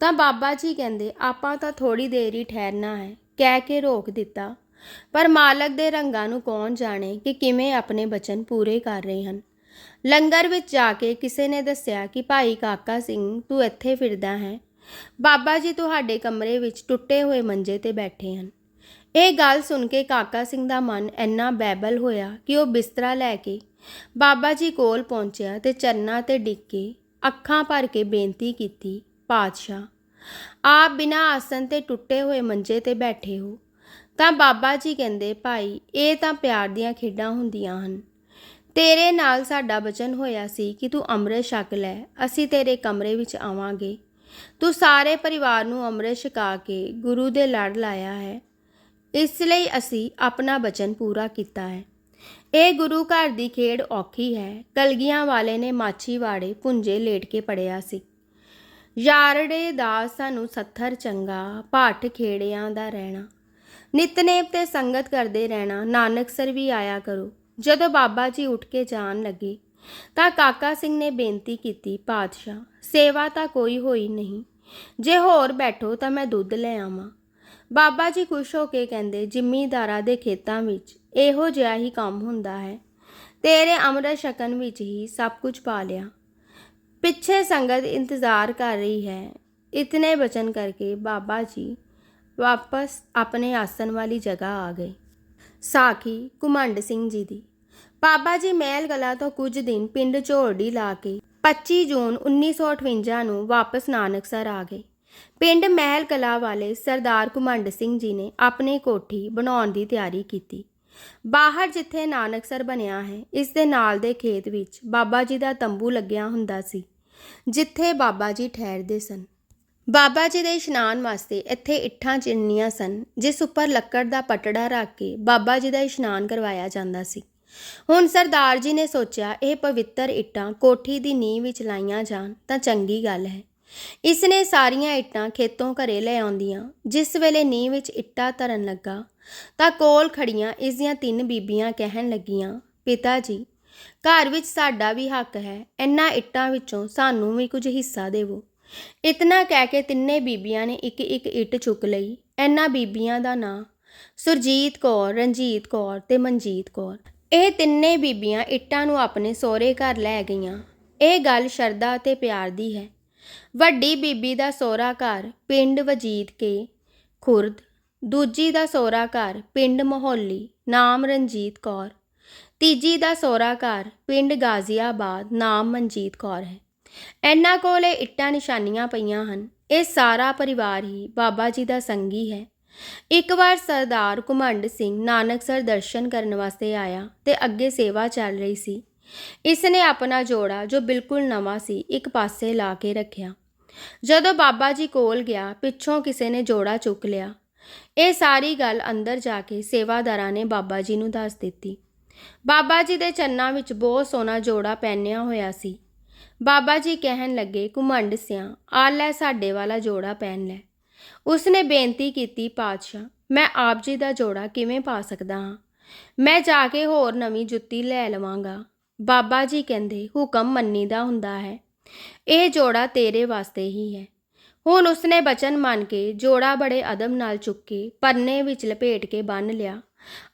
ਤਾਂ ਬਾਬਾ ਜੀ ਕਹਿੰਦੇ, ਆਪਾਂ ਤਾਂ ਥੋੜੀ ਦੇਰ ਹੀ ਠਹਿਰਨਾ ਹੈ, ਕਹਿ ਕੇ ਰੋਕ ਦਿੱਤਾ। ਪਰ ਮਾਲਕ ਦੇ ਰੰਗਾਂ ਨੂੰ ਕੌਣ ਜਾਣੇ ਕਿ ਕਿਵੇਂ ਆਪਣੇ ਬਚਨ ਪੂਰੇ ਕਰ ਰਹੇ ਹਨ? ਲੰਗਰ ਵਿੱਚ ਜਾ ਕੇ ਕਿਸੇ ਨੇ ਦੱਸਿਆ ਕਿ, ਭਾਈ ਕਾਕਾ ਸਿੰਘ, ਤੂੰ ਇੱਥੇ ਫਿਰਦਾ ਹੈ। ਬਾਬਾ ਜੀ ਤੁਹਾਡੇ ਕਮਰੇ ਵਿੱਚ ਟੁੱਟੇ ਹੋਏ ਮੰਜੇ ਤੇ ਬੈਠੇ ਹਨ। ਇਹ ਗੱਲ ਸੁਣ ਕੇ ਕਾਕਾ ਸਿੰਘ ਦਾ ਮਨ ਇੰਨਾ ਬੈਬਲ ਹੋਇਆ ਕਿ ਉਹ ਬਿਸਤਰਾ ਲੈ ਕੇ ਬਾਬਾ ਜੀ ਕੋਲ ਪਹੁੰਚਿਆ ਤੇ ਚਰਨਾਂ ਤੇ ਡਿੱਗ ਕੇ ਅੱਖਾਂ ਭਰ ਕੇ ਬੇਨਤੀ ਕੀਤੀ, ਪਾਤਸ਼ਾਹ, ਆਪ ਬਿਨਾਂ ਆਸਨ ਤੇ ਟੁੱਟੇ ਹੋਏ ਮੰਜੇ ਤੇ ਬੈਠੇ ਹੋ। ਤਾਂ ਬਾਬਾ ਜੀ ਕਹਿੰਦੇ, ਭਾਈ, ਇਹ ਤਾਂ ਪਿਆਰ ਦੀਆਂ ਖੇਡਾਂ ਹੁੰਦੀਆਂ ਹਨ। ਤੇਰੇ ਨਾਲ ਸਾਡਾ ਬਚਨ ਹੋਇਆ ਸੀ ਕਿ ਤੂੰ ਅੰਮ੍ਰਿਤ ਛਕ ਲੈ। ਅਸੀਂ ਤੇਰੇ ਕਮਰੇ ਵਿੱਚ ਆਵਾਂਗੇ। ਤੂੰ ਸਾਰੇ ਪਰਿਵਾਰ ਨੂੰ ਅੰਮ੍ਰਿਤ ਛਕਾ ਕੇ ਗੁਰੂ ਦੇ ਲੜ ਲਾਇਆ ਹੈ। ਇਸ ਲਈ ਅਸੀਂ ਆਪਣਾ ਬਚਨ ਪੂਰਾ ਕੀਤਾ ਹੈ। ਇਹ ਗੁਰੂ ਘਰ ਦੀ ਖੇਡ ਔਖੀ ਹੈ। ਕਲਗੀਆਂ ਵਾਲੇ ਨੇ ਮਾਛੀਵਾੜੇ ਪੁੰਜੇ ਲੇਟ ਕੇ ਪੜਿਆ ਸੀ। ਯਾਰੜੇ ਦਾ ਸਾਨੂੰ ਸੱਥਰ ਚੰਗਾ ਪਾਠ ਖੇੜਿਆਂ ਦਾ ਰਹਿਣਾ। ਨਿਤਨੇਮ ਤੇ ਸੰਗਤ ਕਰਦੇ ਰਹਿਣਾ। ਨਾਨਕ ਸਰ ਵੀ ਆਇਆ ਕਰੋ। ਜਦੋਂ ਬਾਬਾ ਜੀ ਉੱਠ ਕੇ ਜਾਣ ਲੱਗੇ ਤਾਂ ਕਾਕਾ ਸਿੰਘ ਨੇ ਬੇਨਤੀ ਕੀਤੀ, ਪਾਤਸ਼ਾਹ, ਸੇਵਾ ਤਾਂ ਕੋਈ ਹੋਈ ਨਹੀਂ। ਜੇ ਹੋਰ ਬੈਠੋ ਤਾਂ ਮੈਂ ਦੁੱਧ ਲੈ ਆਵਾਂ। ਬਾਬਾ ਜੀ ਖੁਸ਼ ਹੋ ਕੇ ਕਹਿੰਦੇ, ਜ਼ਿਮੀਂਦਾਰਾਂ ਦੇ ਖੇਤਾਂ ਵਿੱਚ ਇਹੋ ਜਿਹਾ ਹੀ ਕੰਮ ਹੁੰਦਾ ਹੈ। ਤੇਰੇ ਅੰਮ੍ਰਿਤ ਛਕਣ ਵਿੱਚ ਹੀ ਸਭ ਕੁਝ ਪਾ ਲਿਆ। ਪਿੱਛੇ ਸੰਗਤ ਇੰਤਜ਼ਾਰ ਕਰ ਰਹੀ ਹੈ। ਇਤਨੇ ਬਚਨ ਕਰਕੇ ਬਾਬਾ ਜੀ ਵਾਪਸ ਆਪਣੇ ਆਸਣ ਵਾਲੀ ਜਗ੍ਹਾ ਆ ਗਏ। ਸਾਖੀ ਕੁਮੰਡ ਸਿੰਘ ਜੀ ਦੀ। ਬਾਬਾ ਜੀ ਮਹਿਲ ਗਲਾ ਤੋਂ ਕੁਝ ਦਿਨ ਪਿੰਡ ਝੋੜੀ ਲਾ ਕੇ 25 ਜੂਨ 1958 ਨੂੰ ਵਾਪਸ ਨਾਨਕਸਰ ਆ ਗਏ। ਪਿੰਡ ਮਹਿਲ ਕਲਾ ਵਾਲੇ ਸਰਦਾਰ ਕੁਮੰਡ ਸਿੰਘ ਜੀ ਨੇ ਆਪਣੀ ਕੋਠੀ ਬਣਾਉਣ ਦੀ ਤਿਆਰੀ ਕੀਤੀ। ਬਾਹਰ ਜਿੱਥੇ ਨਾਨਕਸਰ ਬਣਿਆ ਹੈ, ਇਸ ਦੇ ਨਾਲ ਦੇ ਖੇਤ ਵਿੱਚ ਬਾਬਾ ਜੀ ਦਾ ਤੰਬੂ ਲੱਗਿਆ ਹੁੰਦਾ ਸੀ, ਜਿੱਥੇ ਬਾਬਾ ਜੀ ਠਹਿਰਦੇ ਸਨ। ਬਾਬਾ ਜੀ ਦੇ ਇਸ਼ਨਾਨ ਵਾਸਤੇ ਇੱਥੇ ਇੱਠਾਂ ਚਿਣਨੀਆਂ ਸਨ, ਜਿਸ ਉੱਪਰ ਲੱਕੜ ਦਾ ਪਟੜਾ ਰੱਖ ਕੇ ਬਾਬਾ ਜੀ ਦਾ ਇਸ਼ਨਾਨ ਕਰਵਾਇਆ ਜਾਂਦਾ ਸੀ। ਹੁਣ ਸਰਦਾਰ ਜੀ ਨੇ ਸੋਚਿਆ, ਇਹ ਪਵਿੱਤਰ ਇੱਟਾਂ ਕੋਠੀ ਦੀ ਨੀਂਹ ਵਿੱਚ ਲਾਈਆਂ ਜਾਣ ਤਾਂ ਚੰਗੀ ਗੱਲ ਹੈ। ਇਸ ਨੇ ਸਾਰੀਆਂ ਇੱਟਾਂ ਖੇਤੋਂ ਘਰੇ ਲੈ ਆਉਂਦੀਆਂ, ਜਿਸ ਵੇਲੇ ਨੀਂਹ ਵਿੱਚ ਇੱਟਾਂ ਧਰਨ ਲੱਗਾ ਤਾਂ ਕੋਲ ਖੜੀਆਂ ਇਸ ਦੀਆਂ ਤਿੰਨ ਬੀਬੀਆਂ ਕਹਿਣ ਲੱਗੀਆਂ, ਪਿਤਾ ਜੀ, ਘਰ ਵਿੱਚ ਸਾਡਾ ਵੀ ਹੱਕ ਹੈ ਇੰਨਾਂ ਇੱਟਾਂ ਵਿੱਚੋਂ ਸਾਨੂੰ ਵੀ ਕੁਝ ਹਿੱਸਾ ਦੇਵੋ। ਇਤਨਾ ਕਹਿ ਕੇ ਤਿੰਨੇ ਬੀਬੀਆਂ ਨੇ ਇੱਕ ਇੱਕ ਇੱਟ ਚੁੱਕ ਲਈ। ਇਹਨਾਂ ਬੀਬੀਆਂ ਦਾ ਨਾਂ ਸੁਰਜੀਤ ਕੌਰ, ਰਣਜੀਤ ਕੌਰ ਤੇ ਮਨਜੀਤ ਕੌਰ। ਇਹ ਤਿੰਨੇ ਬੀਬੀਆਂ ਇੱਟਾਂ ਨੂੰ ਆਪਣੇ ਸਹੁਰੇ ਘਰ ਲੈ ਗਈਆਂ। ਇਹ ਗੱਲ ਸ਼ਰਧਾ ਤੇ ਪਿਆਰ ਦੀ ਹੈ। ਵੱਡੀ ਬੀਬੀ ਦਾ ਸਹੁਰਾ ਘਰ ਪਿੰਡ ਵਜੀਦ ਕੇ ਖੁਰਦ, ਦੂਜੀ ਦਾ ਸਹੁਰਾ ਘਰ ਪਿੰਡ ਮੋਹਲੀ, ਨਾਮ ਰਣਜੀਤ ਕੌਰ। ਤੀਜੀ ਦਾ ਸਹੁਰਾ ਘਰ ਪਿੰਡ ਗਾਜ਼ੀਆਬਾਦ, ਨਾਮ ਮਨਜੀਤ ਕੌਰ ਹੈ। ਇਹਨਾਂ ਕੋਲ ਇਹ ਇੱਟਾਂ ਨਿਸ਼ਾਨੀਆਂ ਪਈਆਂ ਹਨ। ਇਹ ਸਾਰਾ ਪਰਿਵਾਰ ਹੀ ਬਾਬਾ ਜੀ ਦਾ ਸੰਗੀ ਹੈ। ਇੱਕ ਵਾਰ ਸਰਦਾਰ ਕੁਮੰਡ ਸਿੰਘ ਨਾਨਕਸਰ ਦਰਸ਼ਨ ਕਰਨ ਵਾਸਤੇ ਆਇਆ ਤੇ ਅੱਗੇ ਸੇਵਾ ਚੱਲ ਰਹੀ ਸੀ। ਇਸ ਨੇ ਆਪਣਾ ਜੋੜਾ, ਜੋ ਬਿਲਕੁਲ ਨਵਾਂ ਸੀ, ਇੱਕ ਪਾਸੇ ਲਾ ਕੇ ਰੱਖਿਆ। ਜਦੋਂ ਬਾਬਾ ਜੀ ਕੋਲ ਗਿਆ, ਪਿੱਛੋਂ ਕਿਸੇ ਨੇ ਜੋੜਾ ਚੁੱਕ ਲਿਆ। ਇਹ ਸਾਰੀ ਗੱਲ ਅੰਦਰ ਜਾ ਕੇ ਸੇਵਾਦਾਰਾਂ ਨੇ ਬਾਬਾ ਜੀ ਨੂੰ ਦੱਸ ਦਿੱਤੀ। ਬਾਬਾ ਜੀ ਦੇ ਚੰਨਾਂ ਵਿੱਚ ਬਹੁਤ ਸੋਹਣਾ ਜੋੜਾ ਪਹਿਨਿਆ ਹੋਇਆ ਸੀ। ਬਾਬਾ ਜੀ ਕਹਿਣ ਲੱਗੇ ਕੁਮੰਡ ਸਿਆਂ ਆ ਲੈ ਸਾਡੇ ਵਾਲਾ ਜੋੜਾ ਪਹਿਨ ਲੈ। ਉਸਨੇ ਬੇਨਤੀ ਕੀਤੀ, ਪਾਤਸ਼ਾਹ, ਮੈਂ ਆਪ ਜੀ ਦਾ ਜੋੜਾ ਕਿਵੇਂ ਪਾ ਸਕਦਾ ਹਾਂ? ਮੈਂ ਜਾ ਕੇ ਹੋਰ ਨਵੀਂ ਜੁੱਤੀ ਲੈ ਲਵਾਂਗਾ। ਬਾਬਾ ਜੀ ਕਹਿੰਦੇ, ਹੁਕਮ ਮੰਨੀਦਾ ਹੁੰਦਾ ਹੈ। ਇਹ ਜੋੜਾ ਤੇਰੇ ਵਾਸਤੇ ਹੀ ਹੈ। ਹੁਣ ਉਸਨੇ ਬਚਨ ਮੰਨ ਕੇ ਜੋੜਾ ਬੜੇ ਅਦਬ ਨਾਲ ਚੁੱਕ ਕੇ ਪਰਨੇ ਵਿੱਚ ਲਪੇਟ ਕੇ ਬੰਨ ਲਿਆ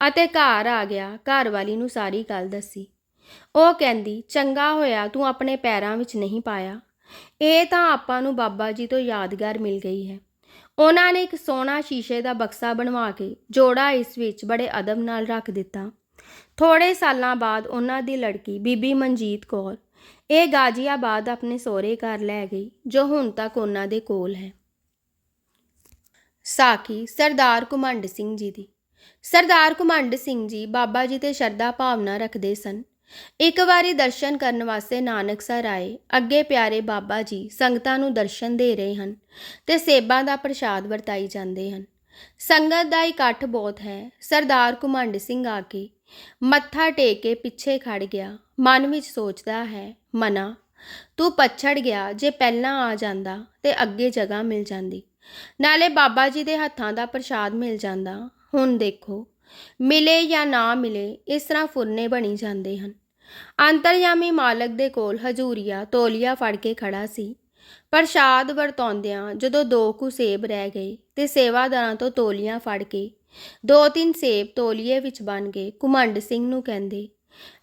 ਅਤੇ ਘਰ ਆ ਗਿਆ। ਘਰ ਵਾਲੀ ਨੂੰ ਸਾਰੀ ਗੱਲ ਦੱਸੀ। ਉਹ ਕਹਿੰਦੀ, ਚੰਗਾ ਹੋਇਆ ਤੂੰ ਆਪਣੇ ਪੈਰਾਂ ਵਿੱਚ ਨਹੀਂ ਪਾਇਆ। ਇਹ ਤਾਂ ਆਪਾਂ ਨੂੰ ਬਾਬਾ ਜੀ ਤੋਂ ਯਾਦਗਾਰ ਮਿਲ ਗਈ ਹੈ। ਉਹਨਾਂ ਨੇ ਇੱਕ ਸੋਹਣਾ ਸ਼ੀਸ਼ੇ ਦਾ ਬਕਸਾ ਬਣਵਾ ਕੇ ਜੋੜਾ ਇਸ ਵਿੱਚ ਬੜੇ ਅਦਬ ਨਾਲ ਰੱਖ ਦਿੱਤਾ। ਥੋੜੇ ਸਾਲਾਂ ਬਾਅਦ ਉਹਨਾਂ ਦੀ ਲੜਕੀ ਬੀਬੀ ਮਨਜੀਤ ਕੌਰ ਇਹ ਗਾਜ਼ੀਆਬਾਦ ਆਪਣੇ ਸਹੁਰੇ ਘਰ ਲੈ ਗਈ, ਜੋ ਹੁਣ ਤੱਕ ਉਹਨਾਂ ਦੇ ਕੋਲ ਹੈ। ਸਾਖੀ ਸਰਦਾਰ ਕੁਮੰਡ ਸਿੰਘ ਜੀ ਦੀ। ਸਰਦਾਰ ਕੁਮੰਡ ਸਿੰਘ ਜੀ ਬਾਬਾ ਜੀ ਤੇ ਸ਼ਰਧਾ ਭਾਵਨਾ ਰੱਖਦੇ ਸਨ। ਇੱਕ ਵਾਰੀ ਦਰਸ਼ਨ ਕਰਨ ਵਾਸਤੇ ਨਾਨਕਸਰ ਆਏ। ਅੱਗੇ ਪਿਆਰੇ ਬਾਬਾ ਜੀ ਸੰਗਤਾਂ ਨੂੰ ਦਰਸ਼ਨ ਦੇ ਰਹੇ ਹਨ ਤੇ ਸੇਬਾਂ ਦਾ ਪ੍ਰਸ਼ਾਦ ਵਰਤਾਈ ਜਾਂਦੇ ਹਨ। ਸੰਗਤ ਦਾ ਇਕੱਠ ਬਹੁਤ ਹੈ। ਸਰਦਾਰ ਕੁਮੰਡ ਸਿੰਘ ਆ ਕੇ ਮੱਥਾ ਟੇਕ ਕੇ ਪਿੱਛੇ ਖੜ ਗਿਆ। ਮਨ ਵਿੱਚ ਸੋਚਦਾ ਹੈ, ਮਨਾ, ਤੂੰ ਪਛੜ ਗਿਆ ਜੇ ਪਹਿਲਾਂ ਆ ਜਾਂਦਾ ਤੇ ਅੱਗੇ ਜਗ੍ਹਾ ਮਿਲ ਜਾਂਦੀ। ਨਾਲੇ ਬਾਬਾ ਜੀ ਦੇ ਹੱਥਾਂ ਦਾ ਪ੍ਰਸ਼ਾਦ ਮਿਲ ਜਾਂਦਾ। ਹੁਣ ਦੇਖੋ, ਮਿਲੇ ਜਾਂ ਨਾ ਮਿਲੇ, ਇਸ ਤਰ੍ਹਾਂ ਫੁਰਨੇ ਬਣੀ ਜਾਂਦੇ ਹਨ। ਅੰਤਰਯਾਮੀ ਮਾਲਕ ਦੇ ਕੋਲ ਹਜੂਰੀਆ ਤੋਲੀਆ ਫੜ ਕੇ ਖੜਾ ਸੀ। ਪ੍ਰਸ਼ਾਦ ਵਰਤਾਉਂਦਿਆਂ ਜਦੋਂ ਦੋ ਕੁ ਸੇਬ ਰਹਿ ਗਏ ਤੇ ਸੇਵਾਦਾਰਾਂ ਤੋਂ ਤੋਲੀਆਂ ਫੜ ਕੇ, ਦੋ ਤਿੰਨ ਸੇਬ ਤੋਲੀਏ ਵਿੱਚ ਬਣ ਗਏ ਕੁਮੰਡ ਸਿੰਘ ਨੂੰ ਕਹਿੰਦੇ,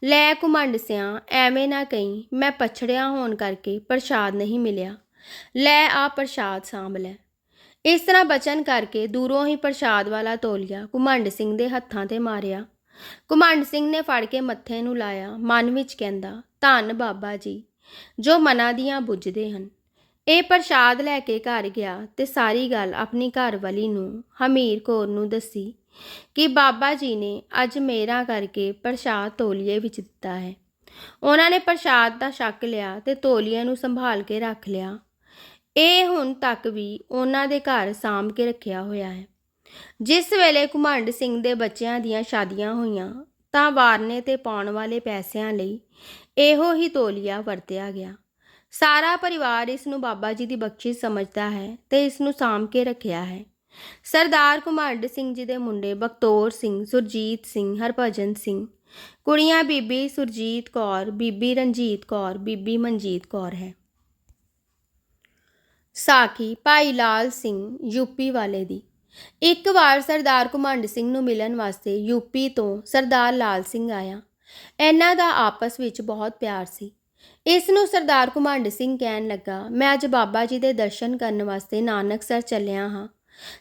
ਲੈ ਕੁਮੰਡ ਸਿਆਂ, ਐਵੇਂ ਨਾ ਕਹੀਂ, ਮੈਂ ਪਛੜਿਆ ਹੋਣ ਕਰਕੇ ਪ੍ਰਸ਼ਾਦ ਨਹੀਂ ਮਿਲਿਆ। ਲੈ ਆ ਪ੍ਰਸ਼ਾਦ ਸਾਂਭ ਲੈ। ਇਸ ਤਰ੍ਹਾਂ ਬਚਨ ਕਰਕੇ ਦੂਰੋਂ ਹੀ ਪ੍ਰਸ਼ਾਦ ਵਾਲਾ ਤੋਲੀਆ ਕੁਮੰਡ ਸਿੰਘ ਦੇ ਹੱਥਾਂ ਤੇ ਮਾਰਿਆ। ਕੁਮੰਡ ਸਿੰਘ ਨੇ ਫੜ ਕੇ ਮੱਥੇ ਨੂੰ ਲਾਇਆ, ਮਨ ਵਿੱਚ ਕਹਿੰਦਾ, ਧੰਨ ਬਾਬਾ ਜੀ, ਜੋ ਮਨਾਂ ਦੀਆਂ ਬੁੱਝਦੇ ਹਨ। ਇਹ ਪ੍ਰਸ਼ਾਦ ਲੈ ਕੇ ਘਰ ਗਿਆ ਤੇ ਸਾਰੀ ਗੱਲ ਆਪਣੀ ਘਰਵਾਲੀ ਨੂੰ, ਹਮੀਰ ਕੌਰ ਨੂੰ ਦੱਸੀ ਕਿ ਬਾਬਾ ਜੀ ਨੇ ਅੱਜ ਮੇਰਾ ਕਰਕੇ ਪ੍ਰਸ਼ਾਦ ਤੋਲੀਏ ਵਿੱਚ ਦਿੱਤਾ ਹੈ। ਉਹਨਾਂ ਨੇ ਪ੍ਰਸ਼ਾਦ ਦਾ ਸ਼ੱਕ ਲਿਆ ਤੇ ਤੋਲੀਏ ਨੂੰ ਸੰਭਾਲ ਕੇ ਰੱਖ ਲਿਆ। ਇਹ ਹੁਣ ਤੱਕ ਵੀ ਉਹਨਾਂ ਦੇ ਘਰ ਸਾਂਭ ਕੇ ਰੱਖਿਆ ਹੋਇਆ ਹੈ। ਜਿਸ ਵੇਲੇ ਘੁਮੰਡ ਸਿੰਘ ਦੇ ਬੱਚਿਆਂ ਦੀਆਂ ਸ਼ਾਦੀਆਂ ਹੋਈਆਂ, ਤਾਂ ਵਾਰਨੇ ਤੇ ਪਾਉਣ ਵਾਲੇ ਪੈਸਿਆਂ ਲਈ ਇਹੋ ਹੀ ਤੋਲੀਆ ਵਰਤਿਆ ਗਿਆ। ਸਾਰਾ ਪਰਿਵਾਰ ਇਸ ਨੂੰ ਬਾਬਾ ਜੀ ਦੀ ਬਖਸ਼ਿਸ਼ ਸਮਝਦਾ ਹੈ ਤੇ ਇਸ ਨੂੰ ਸਾਂਭ ਕੇ ਰੱਖਿਆ ਹੈ। ਸਰਦਾਰ ਘੁਮੰਡ ਸਿੰਘ ਜੀ ਦੇ ਮੁੰਡੇ ਬਖਤੌਰ ਸਿੰਘ ਸੁਰਜੀਤ ਸਿੰਘ, ਹਰਭਜਨ ਸਿੰਘ, ਕੁੜੀਆਂ ਬੀਬੀ ਸੁਰਜੀਤ ਕੌਰ, ਬੀਬੀ ਰਣਜੀਤ ਕੌਰ, ਬੀਬੀ ਮਨਜੀਤ ਕੌਰ ਹੈ। ਸਾਖੀ ਭਾਈ ਲਾਲ ਸਿੰਘ ਯੂਪੀ ਵਾਲੇ ਦੀ। ਇੱਕ ਵਾਰ ਸਰਦਾਰ ਘੁਮੰਡ ਸਿੰਘ ਨੂੰ ਮਿਲਣ ਵਾਸਤੇ ਯੂਪੀ ਤੋਂ ਸਰਦਾਰ ਲਾਲ ਸਿੰਘ ਆਇਆ। ਇਹਨਾਂ ਦਾ ਆਪਸ ਵਿੱਚ ਬਹੁਤ ਪਿਆਰ ਸੀ। ਇਸ ਨੂੰ ਸਰਦਾਰ ਘੁਮੰਡ ਸਿੰਘ ਕਹਿਣ ਲੱਗਾ, ਮੈਂ ਅੱਜ ਬਾਬਾ ਜੀ ਦੇ ਦਰਸ਼ਨ ਕਰਨ ਵਾਸਤੇ ਨਾਨਕਸਰ ਚੱਲਿਆ ਹਾਂ।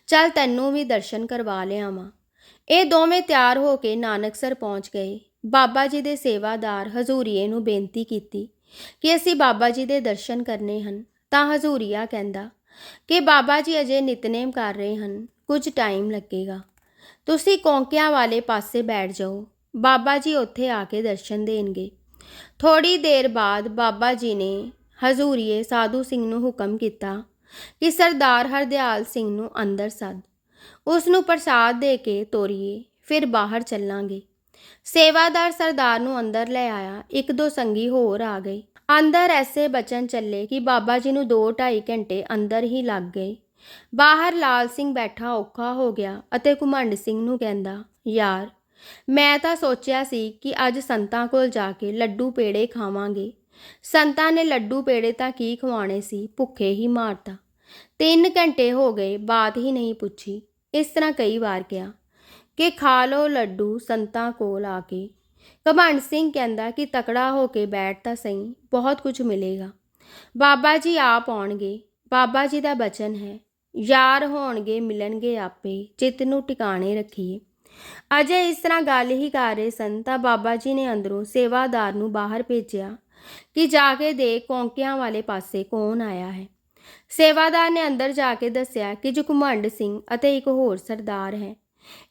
ਚੱਲ ਤੈਨੂੰ ਵੀ ਦਰਸ਼ਨ ਕਰਵਾ ਲਿਆਵਾਂ। ਇਹ ਦੋਵੇਂ ਤਿਆਰ ਹੋ ਕੇ ਨਾਨਕਸਰ ਪਹੁੰਚ ਗਏ। ਬਾਬਾ ਜੀ ਦੇ ਸੇਵਾਦਾਰ ਹਜ਼ੂਰੀਏ ਨੂੰ ਬੇਨਤੀ ਕੀਤੀ ਕਿ ਅਸੀਂ ਬਾਬਾ ਜੀ ਦੇ ਦਰਸ਼ਨ ਕਰਨੇ ਹਨ, ਤਾਂ ਹਜ਼ੂਰੀਆ ਕਹਿੰਦਾ ਕਿ ਬਾਬਾ ਜੀ ਅਜੇ ਨਿਤਨੇਮ ਕਰ ਰਹੇ ਹਨ, ਕੁਝ ਟਾਈਮ ਲੱਗੇਗਾ। ਤੁਸੀਂ ਕੌਂਕਿਆਂ ਵਾਲੇ ਪਾਸੇ ਬੈਠ ਜਾਓ, ਬਾਬਾ ਜੀ ਉੱਥੇ ਆ ਕੇ ਦਰਸ਼ਨ ਦੇਣਗੇ। ਥੋੜੀ ਦੇਰ ਬਾਅਦ ਬਾਬਾ ਜੀ ਨੇ ਹਜ਼ੂਰੀਏ ਸਾਧੂ ਸਿੰਘ ਨੂੰ ਹੁਕਮ ਕੀਤਾ ਕਿ ਸਰਦਾਰ ਹਰਦਿਆਲ ਸਿੰਘ ਨੂੰ ਅੰਦਰ ਸੱਦ। ਉਸ ਨੂੰ ਪ੍ਰਸਾਦ ਦੇ ਕੇ ਤੋਰੀਏ, ਫਿਰ ਬਾਹਰ ਚੱਲਾਂਗੇ। ਸੇਵਾਦਾਰ ਸਰਦਾਰ ਨੂੰ ਅੰਦਰ ਲੈ ਆਇਆ, ਇੱਕ ਦੋ ਸੰਗੀ ਹੋਰ ਆ ਗਏ। ਅੰਦਰ ਐਸੇ ਬਚਨ ਚੱਲੇ ਕਿ ਬਾਬਾ ਜੀ ਨੂੰ 2-2.5 ਘੰਟੇ ਅੰਦਰ ਹੀ ਲੱਗ ਗਏ। ਬਾਹਰ ਲਾਲ ਸਿੰਘ ਬੈਠਾ ਔਖਾ ਹੋ ਗਿਆ ਅਤੇ ਘੁਮੰਡ ਸਿੰਘ ਨੂੰ ਕਹਿੰਦਾ, ਯਾਰ, ਮੈਂ ਤਾਂ ਸੋਚਿਆ ਸੀ ਕਿ ਅੱਜ ਸੰਤਾਂ ਕੋਲ ਜਾ ਕੇ ਲੱਡੂ ਪੇੜੇ ਖਾਵਾਂਗੇ। ਸੰਤਾਂ ਨੇ ਲੱਡੂ ਪੇੜੇ ਤਾਂ ਕੀ ਖਵਾਉਣੇ ਸੀ, ਭੁੱਖੇ ਹੀ ਮਾਰਤਾ। ਤਿੰਨ ਘੰਟੇ ਹੋ ਗਏ, ਬਾਤ ਹੀ ਨਹੀਂ ਪੁੱਛੀ। ਇਸ ਤਰ੍ਹਾਂ ਕਈ ਵਾਰ ਕਿਹਾ ਕਿ ਖਾ ਲੋ ਲੱਡੂ ਸੰਤਾਂ ਕੋਲ ਆ ਕੇ। ਘਮੰਡ ਸਿੰਘ ਕਹਿੰਦਾ ਕਿ ਤਕੜਾ ਹੋ ਕੇ ਬੈਠ ਤਾਂ ਸਹੀ, ਬਹੁਤ ਕੁਝ ਮਿਲੇਗਾ। ਬਾਬਾ ਜੀ ਆਪ ਆਉਣਗੇ, ਬਾਬਾ ਜੀ ਦਾ ਬਚਨ ਹੈ, ਯਾਰ ਹੋਣਗੇ ਮਿਲਣਗੇ ਆਪੇ, ਚਿੱਤ ਨੂੰ ਟਿਕਾਣੇ ਰੱਖੀਏ। ਅਜੇ ਇਸ ਤਰ੍ਹਾਂ ਗੱਲ ਹੀ ਕਰ ਰਹੇ ਸਨ ਤਾਂ ਬਾਬਾ ਜੀ ਨੇ ਅੰਦਰੋਂ ਸੇਵਾਦਾਰ ਨੂੰ ਬਾਹਰ ਭੇਜਿਆ ਕਿ ਜਾ ਕੇ ਦੇ ਕੌਂਕਿਆਂ ਵਾਲੇ ਪਾਸੇ ਕੌਣ ਆਇਆ ਹੈ। ਸੇਵਾਦਾਰ ਨੇ ਅੰਦਰ ਜਾ ਕੇ ਦੱਸਿਆ ਕਿ ਜੋ ਘੁਮੰਡ ਸਿੰਘ ਅਤੇ ਇੱਕ ਹੋਰ ਸਰਦਾਰ ਹੈ।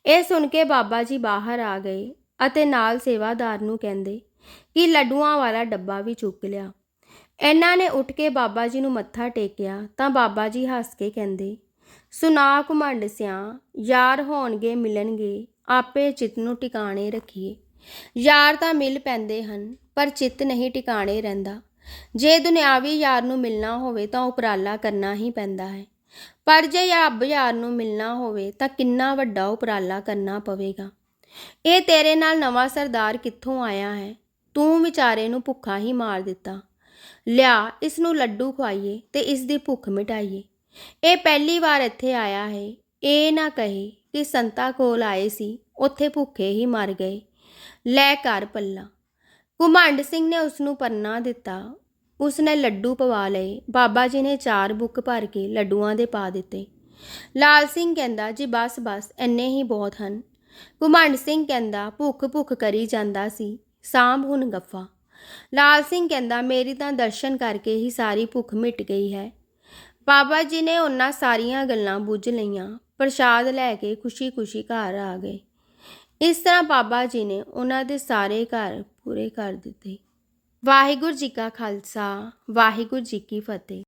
ਇਹ ਸੁਣ ਕੇ ਬਾਬਾ ਜੀ ਬਾਹਰ ਆ ਗਏ। ਅਤੇ ਨਾਲ ਸੇਵਾਦਾਰ ਨੂੰ ਕਹਿੰਦੇ ਕਿ ਲੱਡੂਆਂ ਵਾਲਾ ਡੱਬਾ ਵੀ ਚੁੱਕ ਲਿਆ। ਇਹਨਾਂ ਨੇ ਉੱਠ ਕੇ ਬਾਬਾ ਜੀ ਨੂੰ ਮੱਥਾ ਟੇਕਿਆ ਤਾਂ ਬਾਬਾ ਜੀ ਹੱਸ ਕੇ ਕਹਿੰਦੇ, ਸੁਨਾ ਘੁਮੰਡ ਸਿਆ, ਯਾਰ ਹੋਣਗੇ ਮਿਲਣਗੇ, ਆਪੇ ਚਿੱਤ ਨੂੰ ਟਿਕਾਣੇ ਰੱਖੀਏ। ਯਾਰ ਤਾਂ ਮਿਲ ਪੈਂਦੇ ਹਨ, ਪਰ ਚਿੱਤ ਨਹੀਂ ਟਿਕਾਣੇ ਰਹਿੰਦਾ। ਜੇ ਦੁਨਿਆਵੀ ਯਾਰ ਨੂੰ ਮਿਲਣਾ ਹੋਵੇ ਤਾਂ ਉਪਰਾਲਾ ਕਰਨਾ ਹੀ ਪੈਂਦਾ ਹੈ। ਪਰ ਜੇ ਰੱਬ ਯਾਰ ਨੂੰ ਮਿਲਣਾ ਹੋਵੇ ਤਾਂ ਕਿੰਨਾ ਵੱਡਾ ਉਪਰਾਲਾ ਕਰਨਾ ਪਵੇਗਾ। ਇਹ ਤੇਰੇ ਨਾਲ ਨਵਾਂ ਸਰਦਾਰ ਕਿੱਥੋਂ ਆਇਆ ਹੈ? ਤੂੰ ਵਿਚਾਰੇ ਨੂੰ ਭੁੱਖਾ ਹੀ ਮਾਰ ਦਿੱਤਾ। ਲਿਆ, ਇਸ ਨੂੰ ਲੱਡੂ ਖਵਾਈਏ ਤੇ ਇਸ ਦੀ ਭੁੱਖ ਮਿਟਾਈਏ। ਇਹ ਪਹਿਲੀ ਵਾਰ ਇੱਥੇ ਆਇਆ ਹੈ। ਇਹ ਨਾ ਕਹੇ ਕਿ ਸੰਤਾ ਕੋਲ ਆਏ ਸੀ, ਉੱਥੇ ਭੁੱਖੇ ਹੀ ਮਰ ਗਏ। ਲੈ ਕਰ ਪੱਲਾ। ਘੁਮੰਡ ਸਿੰਘ ਨੇ ਉਸ ਨੂੰ ਪੰਨਾ ਦਿੱਤਾ। ਉਸ ਨੇ ਲੱਡੂ ਪਵਾ ਲਏ। ਬਾਬਾ ਜੀ ਨੇ ਚਾਰ ਬੁੱਕ ਭਰ ਕੇ ਲੱਡੂਆਂ ਦੇ ਪਾ ਦਿੱਤੇ। ਲਾਲ ਸਿੰਘ ਕਹਿੰਦਾ, ਜੀ ਬਸ ਬਸ, ਇੰਨੇ ਹੀ ਬਹੁਤ ਹਨ। ਘੁਮੰਡ ਸਿੰਘ ਕਹਿੰਦਾ, ਭੁੱਖ ਭੁੱਖ ਕਰੀ ਜਾਂਦਾ ਸੀ, ਸਾਂਭ ਹੁਣ ਗੱਫਾ। ਲਾਲ ਸਿੰਘ ਕਹਿੰਦਾ, ਮੇਰੀ ਤਾਂ ਦਰਸ਼ਨ ਕਰਕੇ ਹੀ ਸਾਰੀ ਭੁੱਖ ਮਿਟ ਗਈ ਹੈ। ਬਾਬਾ ਜੀ ਨੇ ਉਹਨਾਂ ਸਾਰੀਆਂ ਗੱਲਾਂ ਬੁੱਝ ਲਈਆਂ, ਪ੍ਰਸ਼ਾਦ ਲੈ ਕੇ ਖੁਸ਼ੀ-ਖੁਸ਼ੀ ਘਰ ਆ ਗਏ। ਇਸ ਤਰ੍ਹਾਂ ਬਾਬਾ ਜੀ ਨੇ ਉਹਨਾਂ ਦੇ ਸਾਰੇ ਘਰ ਪੂਰੇ ਕਰ ਦਿੱਤੇ। ਵਾਹਿਗੁਰੂ ਜੀ ਕਾ ਖਾਲਸਾ, ਵਾਹਿਗੁਰੂ ਜੀ ਕੀ ਫਤਿਹ।